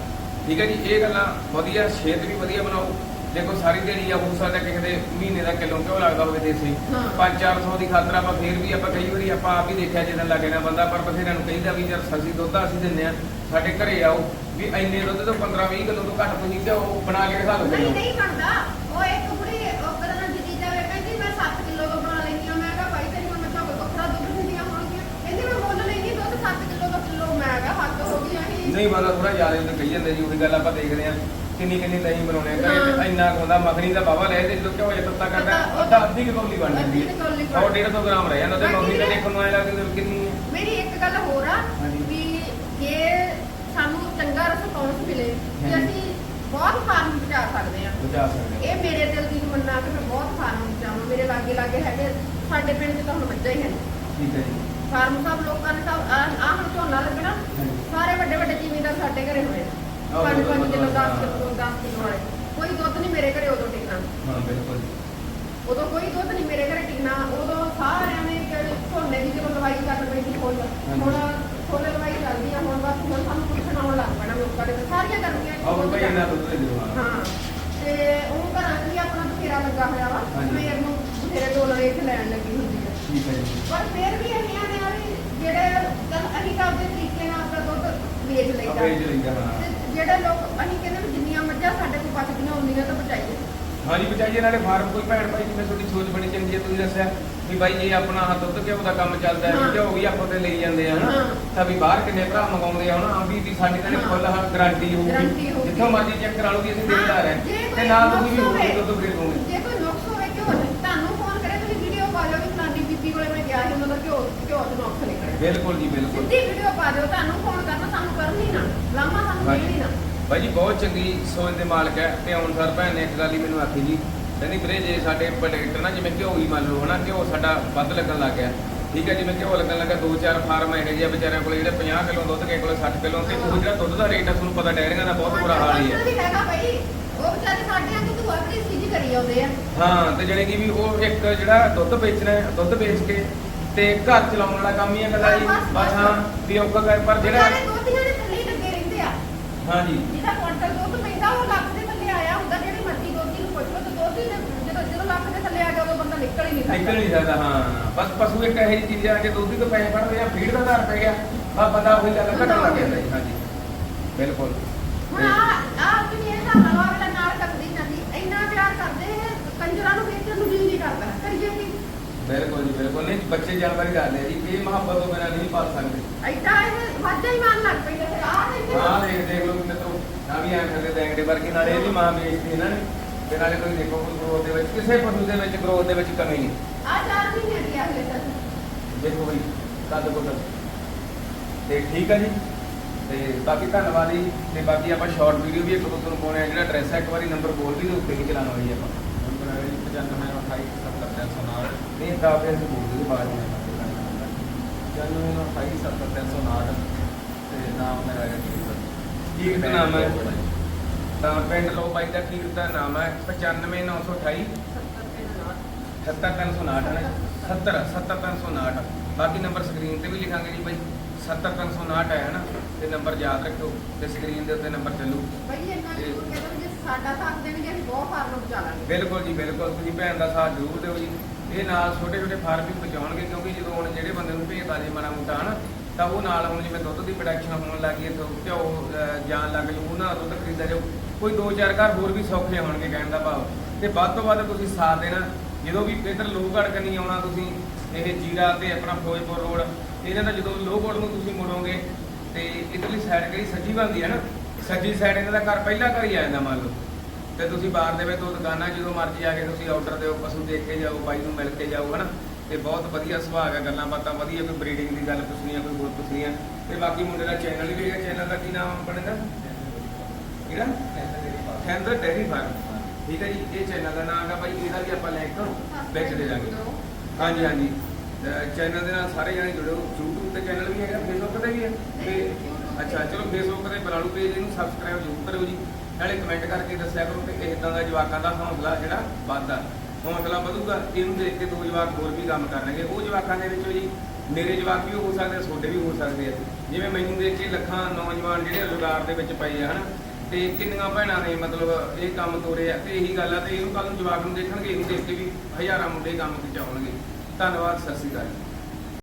ਠੀਕ ਹੈ ਜੀ ਇਹ ਗੱਲਾਂ ਵਧੀਆ ਛੇਤ ਵੀ ਵਧੀਆ ਬਣਾਓ। ਦੇਖੋ ਸਾਰੀ ਦਿਹਾੜੀ ਆ ਹੋ ਸਕਦਾ ਕਿਸੇ ਦੇ ਮਹੀਨੇ ਦਾ ਕਿਲੋ ਕਿਉਂ ਲੱਗਦਾ ਹੋਵੇ ਦੇਸੀ ਹਾਂ। 5-400 ਦੀ ਖਾਤਰ ਆਪਾਂ ਫੇਰ ਵੀ ਆਪਾਂ ਕਈ ਵਾਰੀ ਆਪਾਂ ਆਪ ਹੀ ਦੇਖਿਆ ਜਦੋਂ ਲੱਗੇ ਨਾ ਬੰਦਾ ਪਰ ਬਥੇਰਿਆਂ ਨੂੰ ਕਹੀਦਾ ਵੀ ਯਾਰ ਸਸੀ ਦੁੱਧ ਅਸੀਂ ਦਿੰਦੇ ਆ ਸਾਡੇ ਘਰੇ ਆਓ। ਵੀ ਇੰਨੇ ਦੁੱਧ ਤੋਂ 15-20 ਕਿਲੋ ਤੋਂ ਘੱਟ ਤੁਸੀਂ ਘਿਓ ਬਣਾ ਕੇ ਦਿਖਾ ਦਿਓ ਨਹੀਂ। ਨਹੀਂ ਬਣਦਾ ਉਹ ਇੱਕ ਕੁੜੀ ਉਹ ਕਰਨ ਜਿੱਦੀ ਜਾਵੇ ਕਹਿੰਦੀ ਮੈਂ 7 ਕਿਲੋ ਦਾ ਬਣਾ ਲੈਂਦੀ ਹਾਂ ਮੈਂ ਕਿਹਾ ਭਾਈ ਤੇਰੀ ਹੁਣ ਮੈਂ ਕੋਈ ਵੱਖਰਾ ਦੁੱਧ ਦਿੰਦੀਆਂ ਹੋਣਗੀਆਂ ਕਹਿੰਦੀ ਮੈਂ ਮੁੱਲ ਲੈਂਦੀ ਦੁੱਧ 7 ਕਿਲੋ ਦਾ ਕਿਲੋ ਮੈਂ ਕਿਹਾ ਹੱਦ ਹੋ ਗਈ ਅਸੀਂ ਨਹੀਂ ਮਤਲਬ ਥੋੜਾ ਜ਼ਿਆਦਾ ਉਹਨੂੰ ਕਹੀ ਜਾਂਦੇ ਜੀ ਉਹੀ ਗੱਲ ਆਪਾਂ ਦੇਖਦੇ ਆ ਕਿੰਨੀ ਕਿੰਨੀ ਦਹੀਂ ਬਣਾਉਣੇ ਆ ਘਰੇ ਹਾਂ। ਤੇ ਇੰਨਾ ਕੁ ਹੁੰਦਾ ਮੱਖਣੀ ਦਾ ਬਾਵਾ ਲੈ ਤੇ ਘਿਓ ਜੇ ਤੱਤਾ ਕਰਦਾ ਪਤਾ- ਅੱਧਾ ਅੱਧੀ ਕੁ ਕੌਲੀ ਬਣ ਜਾਂਦੀ ਅੱਧੀ ਕੁ ਕੌਲੀ ਹੈ ਬਣ- 150 ਗ੍ਰਾਮ ਰਹਿ ਜਾਂਦਾ ਤੇ ਮੱਖਣੀ ਤਾਂ ਵੀਰੇ। ਦੇਖਣ ਨੂੰ ਐ ਲੱਗਦੀ ਵੀ ਕਿੰਨੀ ਹੈ ਮੇਰੀ ਇੱਕ ਗੱਲ ਹੋਰ ਆ ਹਾਂਜੀ। ਵੀ ਜੇ ਸਾਨੂੰ ਚੰਗਾ ਰਿਸਪੌਂਸ ਮਿਲੇ ਕਿ ਹਾਂਜੀ। ਅਸੀਂ ਬਹੁਤ ਫਾਰਮ ਬਚਾ ਸਕਦੇ ਹਾਂ ਬਚਾ ਸਕਦੇ ਇਹ ਮੇਰੇ ਦਿਲ ਦੀ ਤਮੰਨਾ ਕਿ ਮੈਂ ਬਹੁਤ ਫਾਰਮ ਬਚਾਵਾਂ ਮੇਰੇ ਲਾਗੇ ਲਾਗੇ ਹੈਗੇ ਸਾਡੇ ਪਿੰਡ 'ਚ ਤਾਂ ਹੁਣ ਮੱਝਾਂ ਹੀ ਹਨ ਠੀਕ ਹੈ ਜੀ ਫਾਰਮ ਸਭ ਲੋਕਾਂ ਨੇ ਸਭ ਆਹ ਆਹ ਹੁਣ ਝੋਨਾ ਲੱਗਣਾ ਹਾਂਜੀ। ਸਾਰੇ ਵੱਡੇ ਵੱਡੇ ਜ਼ਿਮੀਂਦਾਰ ਸਾਡੇ ਘਰੇ ਹੋਏ ਪੰਜ ਪੰਜ ਕਿਲੋ 10 ਹਾਂ। ਕਿਲੋ 10 ਕਿਲੋ ਵਾਲੇ। ਕੋਈ ਦੁੱਧ ਨਹੀਂ ਮੇਰੇ ਘਰੇ ਉਦੋਂ ਟਿਕਣਾ। ਹਾਂ ਬਿਲਕੁਲ ਉਦੋਂ ਕੋਈ ਦੁੱਧ ਨਹੀਂ ਮੇਰੇ ਘਰੇ ਟਿਕਣਾ। ਉਦੋਂ ਸਾਰਿਆਂ ਨੇ ਝੋਨੇ ਦੀ ਜਦੋਂ ਲਵਾਈ ਕਰਨ ਪਈ ਸੀ ਫੁੱਲ। ਹੁਣ ਫੁੱਲ ਲਵਾਈ ਚੱਲਦੀ ਆ ਹੁਣ ਬਸ ਹੁਣ ਸਾਨੂੰ ਪੁੱਛਣ ਆਉਣ ਲੱਗ ਪੈਣਾ ਲੋਕਾਂ ਦੇ। ਸਾਰੀਆਂ ਕਰਨੀਆਂ ਆਹ ਭਾਈ ਇਹਨਾਂ ਦੁੱਧ ਦੇ ਦਿਓ ਹਾਂ। ਤੇ ਉਹ ਘਰਾਂ ਵੀ ਆਪਣਾ ਬਥੇਰਾ ਲੱਗਾ ਹੋਇਆ ਵਾ। ਸਵੇਰ ਨੂੰ ਬਥੇਰੇ ਡੋਲਰ ਇੱਥੇ ਲੈਣ ਲੱਗੀ ਹੁੰਦੀ ਹੈ ਠੀਕ ਹੈ ਜੀ। ਪਰ ਫਿਰ ਵੀ ਆ ਵੀ ਜਿਹੜੇ ਚੱਲ ਅਸੀਂ ਤਾਂ ਆਪਣੇ ਤਰੀਕੇ ਨਾਲ ਆਪਣਾ ਦੁੱਧ ਵੇਚ ਲਈਦਾ। ਆਪੇ ਜਲੀਦਾ ਹਾਂ। ਤੇ ਜਿਹੜੇ ਲੋਕ ਅਸੀਂ ਕਹਿੰਦੇ ਵੀ ਜਿੰਨੀਆਂ ਮੱਝਾਂ ਸਾਡੇ ਕੋਲ ਬਚਦੀਆਂ ਹੁੰਦੀਆਂ ਤਾਂ ਬਚਾਈਏ। ਹਾਂਜੀ ਬਚਾਈਏ ਨਾਲੇ ਫਾਰਮ ਕੋਈ ਭੈਣ ਭਾਈ ਜਿਵੇਂ ਤੁਹਾਡੀ ਸੋਚ ਬੜੀ ਚੰਗੀ ਹੈ ਤੁਸੀਂ ਦੱਸਿਆ ਵੀ ਭਾਈ ਇਹ ਆਪਣਾ ਹੱਥ ਦੁੱਧ ਘਿਓ ਦਾ ਕੰਮ ਚੱਲਦਾ ਹੈ। ਘਿਓ ਵੀ ਆਪਾਂ ਤੇ ਲਈ ਜਾਂਦੇ ਆ ਹਨਾ। ਤਾਂ ਵੀ ਬਾਹਰ ਕਿੰਨੇ ਭਰਾ ਮੰਗਾਉਂਦੇ ਆ ਹਨਾ? ਵੀ ਵੀ ਸਾਡੀ ਹਾਂ। ਫੁੱਲ ਹਾਂ ਗਾਰੰਟੀ ਹੋਊਗੀ। ਜਿੱਥੋਂ ਮਰਜ਼ੀ ਚੈੱਕ ਕਰਾ ਲਓ ਵੀ ਅਸੀਂ ਦੇਣਦਾਰ ਜੇ ਹੈ ਕੋਈ ਤੇ ਨਾਲ ਤੁਸੀਂ ਵੀ ਹੋਰ ਦੁੱਧ ਫੇਰ ਦੋਗੇ ਜੇ ਕੋਈ ਨੁਕਸ ਹੋਵੇ ਘਿਓ ਚ ਤੁਹਾਨੂੰ ਫੋਨ ਕਰੇ ਤੁਸੀਂ ਵੀਡੀਓ ਪਾ ਲਿਓ ਵੀ ਫਲਾਨੀ ਬੀਬੀ ਕੋਲੇ ਮੈਂ ਗਿਆ ਸੀ ਉਹਨਾਂ ਦਾ ਘਿਓ ਘਿਓ ਚ ਨੁਕਸ ਨਿਕਲਿਆ ਬਿਲਕੁਲ ਜੀ ਬਿਲਕੁਲ। ਸਿੱਧੀ ਵੀਡੀਓ ਪਾ ਦਿਓ ਤੁਹਾਨੂੰ ਫੋਨ ਕਰਨਾ ਸਾਨੂੰ ਕਰਨੀ ਨਾ। ਲਾਮਾ ਸਾਨੂੰ ਹਾਂਜੀ। ਨਾ। ਭਾਈ ਜੀ ਬਹੁਤ ਚੰਗੀ ਸੋਚ ਦੇ ਮਾਲਕ ਹੈ ਤੇ ਹੁਣ ਸਰ ਭੈਣ ਨੇ ਇੱਕ ਗੱਲ ਹੀ ਮੈਨੂੰ ਆਖੀ ਜੀ। ਕਹਿੰਦੀ ਵੀਰੇ ਜੇ ਸਾਡੇ ਪ੍ਰੋਡਕਟ ਨਾ ਜਿਵੇਂ ਘਿਓ ਹੀ ਮੰਨ ਲਓ ਹਨਾ ਘਿਓ ਸਾਡਾ ਵੱਧ ਲੱਗਣ ਲੱਗ ਗਿਆ। ਠੀਕ ਹੈ ਜਿਵੇਂ ਘਿਓ ਲੱਗਣ ਲੱਗਾ ਦੋ ਚਾਰ ਫਾਰਮ ਇਹੋ ਜਿਹੇ ਆ ਵਿਚਾਰਿਆਂ ਕੋਲ ਜਿਹੜੇ 50 ਕਿਲੋ ਦੁੱਧ ਕੇ ਕੋਲ 60 ਕਿਲੋ ਤੇ ਉਹ ਜਿਹੜਾ ਦੁੱਧ ਦਾ ਰੇਟ ਆ ਤੁਹਾਨੂੰ ਪਤਾ ਡੈਰੀਆਂ ਦਾ ਬਹੁਤ ਬੁਰਾ ਹਾਲ ਹੀ ਹੈ ਵੀ ਹੈਗਾ ਭਾਈ ਉਹ ਵਿਚਾਰੇ ਸਾਡੇ ਅੰਦਰ ਤੋਂ ਆਪਣੀ ਚੀਜ਼ ਕਰੀ ਆਉਂਦੇ ਆ। ਹਾਂ ਤੇ ਜਿਹੜੇ ਕਿ ਵੀ ਉਹ ਇੱਕ ਜਿਹੜਾ ਦੁੱਧ ਵੇਚਣਾ ਹੈ, ਦੁੱਧ ਵੇਚ ਕੇ ਤੇ ਘਰ ਚਲਾਉਣ ਵਾਲਾ ਕੰਮ ਹੀ ਹੈ ਕੱਲਾ ਜੀ ਬਸ, ਬਸ। ਬਸ ਹਾਂ ਵੀ ਔਖਾ ਕਰ ਪਰ ਜਿਹੜਾ ਥੱਲੇ ਹੀ ਲੱਗੇ ਰਹਿੰਦੇ ਆ। ਹਾਂ ਜੀ ਜਿਹਦਾ ਕੁਆਂਟਲ ਦੁੱਧ ਪੈਂਦਾ ਉਹ ਲੱਖ ਦੇ ਥੱਲੇ ਆਇਆ ਹੁੰਦਾ ਜਿਹੜੀ ਮਰਜ਼ੀ ਦੋਧੀ ਨੂੰ ਪੁੱਛ ਤੇ ਦੋਧੀ ਨੇ ਜਦੋਂ ਜਦੋਂ ਲੱਖ ਦੇ ਥੱਲੇ ਆ ਗਿਆ ਉਦੋਂ ਬੰਦਾ ਨਿਕਲ ਹੀ ਨਹੀਂ ਸਕਦਾ। ਨਿਕਲ ਨਹੀਂ ਸਕਦਾ ਹਾਂ। ਬਸ ਪਸ਼ੂ ਇੱਕ ਇਹੋ ਜਿਹੀ ਚੀਜ਼ ਆ ਕਿ ਦੁੱਧ ਤੋਂ ਪੈਸੇ ਫੜਦੇ ਆ ਫੀਡ ਦਾ ਆਧਾਰ ਪੈ ਗਿਆ ਆ ਬੰਦਾ ਉਹੀ ਗੱਲ ਘਟਣ ਲੱਗ ਜਾਂਦਾ ਜੀ ਹਾਂਜੀ। ਬਿਲਕੁਲ। ਹੁਣ ਆ ਆ ਤੁਸੀਂ ਇਹ ਹਿਸਾਬ ਨਾਲ ਅਗਲਾ ਨਾਲ ਕੱਟਦੀ ਜਾਂਦੀ ਇੰਨਾ ਪਿਆਰ ਕਰਦੇ ਆ, ਕੰਜਰਾਂ ਨੂੰ ਵੇਚਣ ਨੂੰ ਜੀ ਨਹੀਂ ਕਰਦਾ ਕਰੀਏ ਕੀ ਬਿਲਕੁਲ ਜੀ ਬਿਲਕੁਲ ਨਹੀਂ ਬੱਚੇ ਜਾਨਵਰ ਹੀ ਕਰਦੇ ਆ ਜੀ ਇਹ ਮੁਹੱਬਤ ਤੋਂ ਬਿਨਾਂ ਨਹੀਂ ਪਾਲ ਸਕਦੇ। ਐਡਾ ਇਹ ਵਾਜਾ ਹੀ ਮਾਰਨ ਲੱਗ ਪੈਂਦਾ ਫਿਰ ਆ ਦੇਖਦੇ ਹਾਂ ਦੇਖ ਦੇਖ ਲਓ ਕਿ ਤੋ ਨਾ ਵੀ ਆਂ ਕਰਦੇ ਦੇਂਗੜੇ ਵਰਗੀ ਨਾਲੇ ਇਹਦੀ ਮਾਂ ਵੇਚਦੀ ਇਹਨਾਂ ਨੇ ਤੇ ਨਾਲੇ ਤੁਸੀਂ ਦੇਖੋ ਕੋਈ ਗਰੋਥ ਦੇ ਵਿੱਚ ਕਿਸੇ ਪਸ਼ੂ ਦੇ ਵਿੱਚ ਗਰੋਥ ਦੇ ਵਿੱਚ ਕਮੀ ਨਹੀਂ। ਆ ਚਾਰ ਮਹੀਨੇ ਦੀ ਆ ਹਲੇ ਤੱਕ। ਦੇਖੋ ਬਈ ਕੱਦ ਕੁੱਦ। ਤੇ ਠੀਕ ਹੈ ਜੀ ਤੇ ਬਾਕੀ ਧੰਨਵਾਦ ਜੀ ਤੇ ਬਾਕੀ ਆਪਾਂ ਸ਼ਾਰਟ ਵੀਡੀਓ ਵੀ ਇੱਕ ਦੋ ਤੁਹਾਨੂੰ ਪਾਉਣੇ ਆ ਜਿਹੜਾ ਐਡਰੈਸ ਹੈ ਇੱਕ ਵਾਰੀ ਨੰਬਰ ਬੋਲ ਵੀ ਦੇ ਉੱਤੇ ਵੀ ਚਲਾਉਣਾ ਹੋਈ ਆਪਾਂ। ਨੰਬਰ ਹੈ 95 28 70 309 ਨਹੀਂ ਤਾਂ ਫਿਰ ਅਸੀਂ ਬੋਲ ਦੇ ਬਾਅਦ ਵਿੱਚ। ਜਨਮ 28 70 309 ਤੇ ਨਾਮ ਮੇਰਾ ਹੈ ਜੀ ਕੀ ਦਾ ਨਾਮ ਹੈ? ਤਾਂ ਪਿੰਡ ਲੋ ਬਾਈ ਦਾ ਕੀ ਦਾ ਨਾਮ ਹੈ 95928 70359 ਹੈ 70 70359 ਬਾਕੀ ਨੰਬਰ ਸਕਰੀਨ ਤੇ ਵੀ ਲਿਖਾਂਗੇ ਜੀ ਬਾਈ 70359 ਹੈ ਨਾ? ਤੇ ਨੰਬਰ ਯਾਦ ਰੱਖਿਓ ਤੇ ਸਕਰੀਨ ਦੇ ਉੱਤੇ ਨੰਬਰ ਚੱਲੂ। ਬਈ ਇੰਨਾ ਜ਼ਰੂਰ ਕਹਿੰਦਾ ਜੇ ਸਾਡਾ ਸਾਥ ਦੇਣਗੇ ਅਸੀਂ ਬਹੁਤ ਫਾਰਮ ਬਚਾ ਲਾਂਗੇ ਬਿਲਕੁਲ ਜੀ ਬਿਲਕੁਲ। ਤੁਸੀਂ ਭੈਣ ਦਾ ਸਾਥ ਜ਼ਰੂਰ ਦਿਓ ਜੀ। ਇਹ ਨਾਲ ਛੋਟੇ ਛੋਟੇ ਫਾਰਮ ਵੀ ਪਹੁੰਚਾਉਣਗੇ ਕਿਉਂਕਿ ਜਦੋਂ ਹੁਣ ਜਿਹੜੇ ਬੰਦੇ ਨੂੰ ਭੇਜਦਾ ਜੇ ਮਾੜਾ ਮੋਟਾ, ਹਨਾ, ਤਾਂ ਉਹ ਨਾਲ ਹੁਣ ਜਿਵੇਂ ਦੁੱਧ ਦੀ ਪ੍ਰੋਡਕਸ਼ਨ ਹੋਣ ਲੱਗੀ ਹੈ ਤਾਂ ਘਿਓ ਜਾਣ ਲੱਗ ਜੂ ਉਹਨਾਂ ਦਾ ਦੁੱਧ ਖਰੀਦਿਆ ਜਾਊ, ਕੋਈ ਦੋ ਚਾਰ ਘਰ ਹੋਰ ਵੀ ਸੌਖੇ ਹੋਣਗੇ ਕਹਿਣ ਦਾ ਭਾਵ। ਤੇ ਵੱਧ ਤੋਂ ਵੱਧ ਤੁਸੀਂ ਸਾਥ ਦੇਣਾ, ਜਦੋਂ ਵੀ ਇੱਧਰ ਲੋਹਗੜ੍ਹ ਕੰਨੀ ਆਉਣਾ ਤੁਸੀਂ, ਇਹ ਜੀਰਾ ਤੇ ਆਪਣਾ ਫਿਰੋਜ਼ਪੁਰ ਰੋਡ, ਇਹਨਾਂ ਦਾ ਜਦੋਂ ਲੋਹਗੜ੍ਹ ਨੂੰ ਤੁਸੀਂ ਮੁੜੋਗੇ, ਤੇ ਇਧਰਲੀ ਸਾਈਡ ਕਿਹੜੀ ਸੱਜੀ ਬਣਦੀ ਹੈ ਨਾ? ਸੱਜੀ ਸਾਈਡ ਇਹਨਾਂ ਦਾ ਘਰ ਪਹਿਲਾ ਘਰ ਹੀ ਆ ਜਾਂਦਾ ਮੰਨ ਲਓ। ਤੇ ਤੁਸੀਂ ਬਾਹਰ ਦੇ ਵਿੱਚ ਤੋਂ ਦੁਕਾਨਾਂ ਜਦੋਂ ਮਰਜ਼ੀ ਆ ਕੇ ਤੁਸੀਂ ਆਰਡਰ ਦਿਓ ਪਸ਼ੂ ਦੇਖ ਕੇ ਜਾਓ, ਬਾਈ ਨੂੰ ਮਿਲ ਕੇ ਜਾਓ, ਹਨਾ? ਤੇ ਬਹੁਤ ਵਧੀਆ ਸੁਭਾਅ ਹੈ ਗੱਲਾਂ ਬਾਤਾਂ, ਵਧੀਆ ਕੋਈ ਬਰੀਡਿੰਗ ਦੀ ਗੱਲ ਪੁੱਛਣੀ ਆ, ਕੋਈ ਹੋਰ ਪੁੱਛਣੀ ਆ। ਤੇ ਬਾਕੀ ਮੁੰਡੇ ਦਾ ਚੈਨਲ ਵੀ ਹੈ ਚੈਨਲ ਦਾ ਕੀ ਨਾਮ ਆਪਣੇ ਦਾ? ਕਿਹੜਾ ਹੈਂਦਰ ਡੈਰੀ ਫਾਰਮ ਠੀਕ ਹੈ ਜੀ, ਇਹ ਚੈਨਲ ਦਾ ਨਾਮ ਹੈ ਬਾਈ, ਇਹਦਾ ਵੀ ਆਪਾਂ ਲਿੰਕ ਵਿੱਚ ਦੇ ਦਾਂਗੇ। ਹਾਂਜੀ ਹਾਂਜੀ। ਚੈਨਲ ਦੇ ਨਾਲ ਸਾਰੇ ਜਣੇ ਜੁੜੋ YouTube ਤੇ ਚੈਨਲ ਵੀ ਹੈਗਾ, Facebook ਤੇ ਵੀ ਹੈ। ਤੇ ਅੱਛਾ, ਚਲੋ ਫੇਸਬੁੱਕ ਤੇ ਬਣਾ ਪੇਜ ਇਹਨੂੰ ਸਬਸਕ੍ਰਾਈਬ ਜ਼ਰੂਰ ਕਰਿਓ ਜੀ। ਨਾਲੇ ਕਮੈਂਟ ਕਰਕੇ ਦੱਸਿਆ ਕਰੋ ਕਿ ਇਦਾਂ ਦਾ ਜਵਾਕਾਂ ਦਾ ਹੌਸਲਾ ਜਿਹੜਾ ਵੱਧਦਾ। ਹੌਸਲਾ ਵਧੂਗਾ, ਇਹਨੂੰ ਦੇਖ ਕੇ ਦੋ ਜਵਾਕ ਹੋਰ ਵੀ ਕੰਮ ਕਰਨਗੇ। ਉਹ ਜਵਾਕਾਂ ਦੇ ਵਿੱਚੋਂ ਜੀ ਮੇਰੇ ਜਵਾਕ ਵੀ ਹੋ ਸਕਦੇ ਆ ਤੁਹਾਡੇ ਵੀ ਹੋ ਸਕਦੇ ਆ। ਜਿਵੇਂ ਮੈਨੂੰ ਦੇਖ ਕੇ ਲੱਖਾਂ ਨੌਜਵਾਨ ਜਿਹੜੇ ਰੁਜ਼ਗਾਰ ਦੇ ਵਿੱਚ ਪਏ ਆ, ਹਨਾ? ਤੇ ਕਿੰਨੀਆਂ ਭੈਣਾਂ ਨੇ, ਮਤਲਬ ਇਹ ਕੰਮ ਤੋਰੇ ਆ। ਤੇ ਇਹੀ ਗੱਲ ਆ, ਤੇ ਇਹਨੂੰ ਕੱਲ ਨੂੰ ਜਵਾਕ ਨੂੰ ਦੇਖਣਗੇ, ਇਹਨੂੰ ਦੇਖ ਕੇ ਵੀ ਹਜ਼ਾਰਾਂ ਮੁੰਡੇ ਕੰਮ ਵਿੱਚ ਆਉਣਗੇ ਧੰਨਵਾਦ, ਸਤਿ ਸ਼੍ਰੀ ਅਕਾਲ ਜੀ।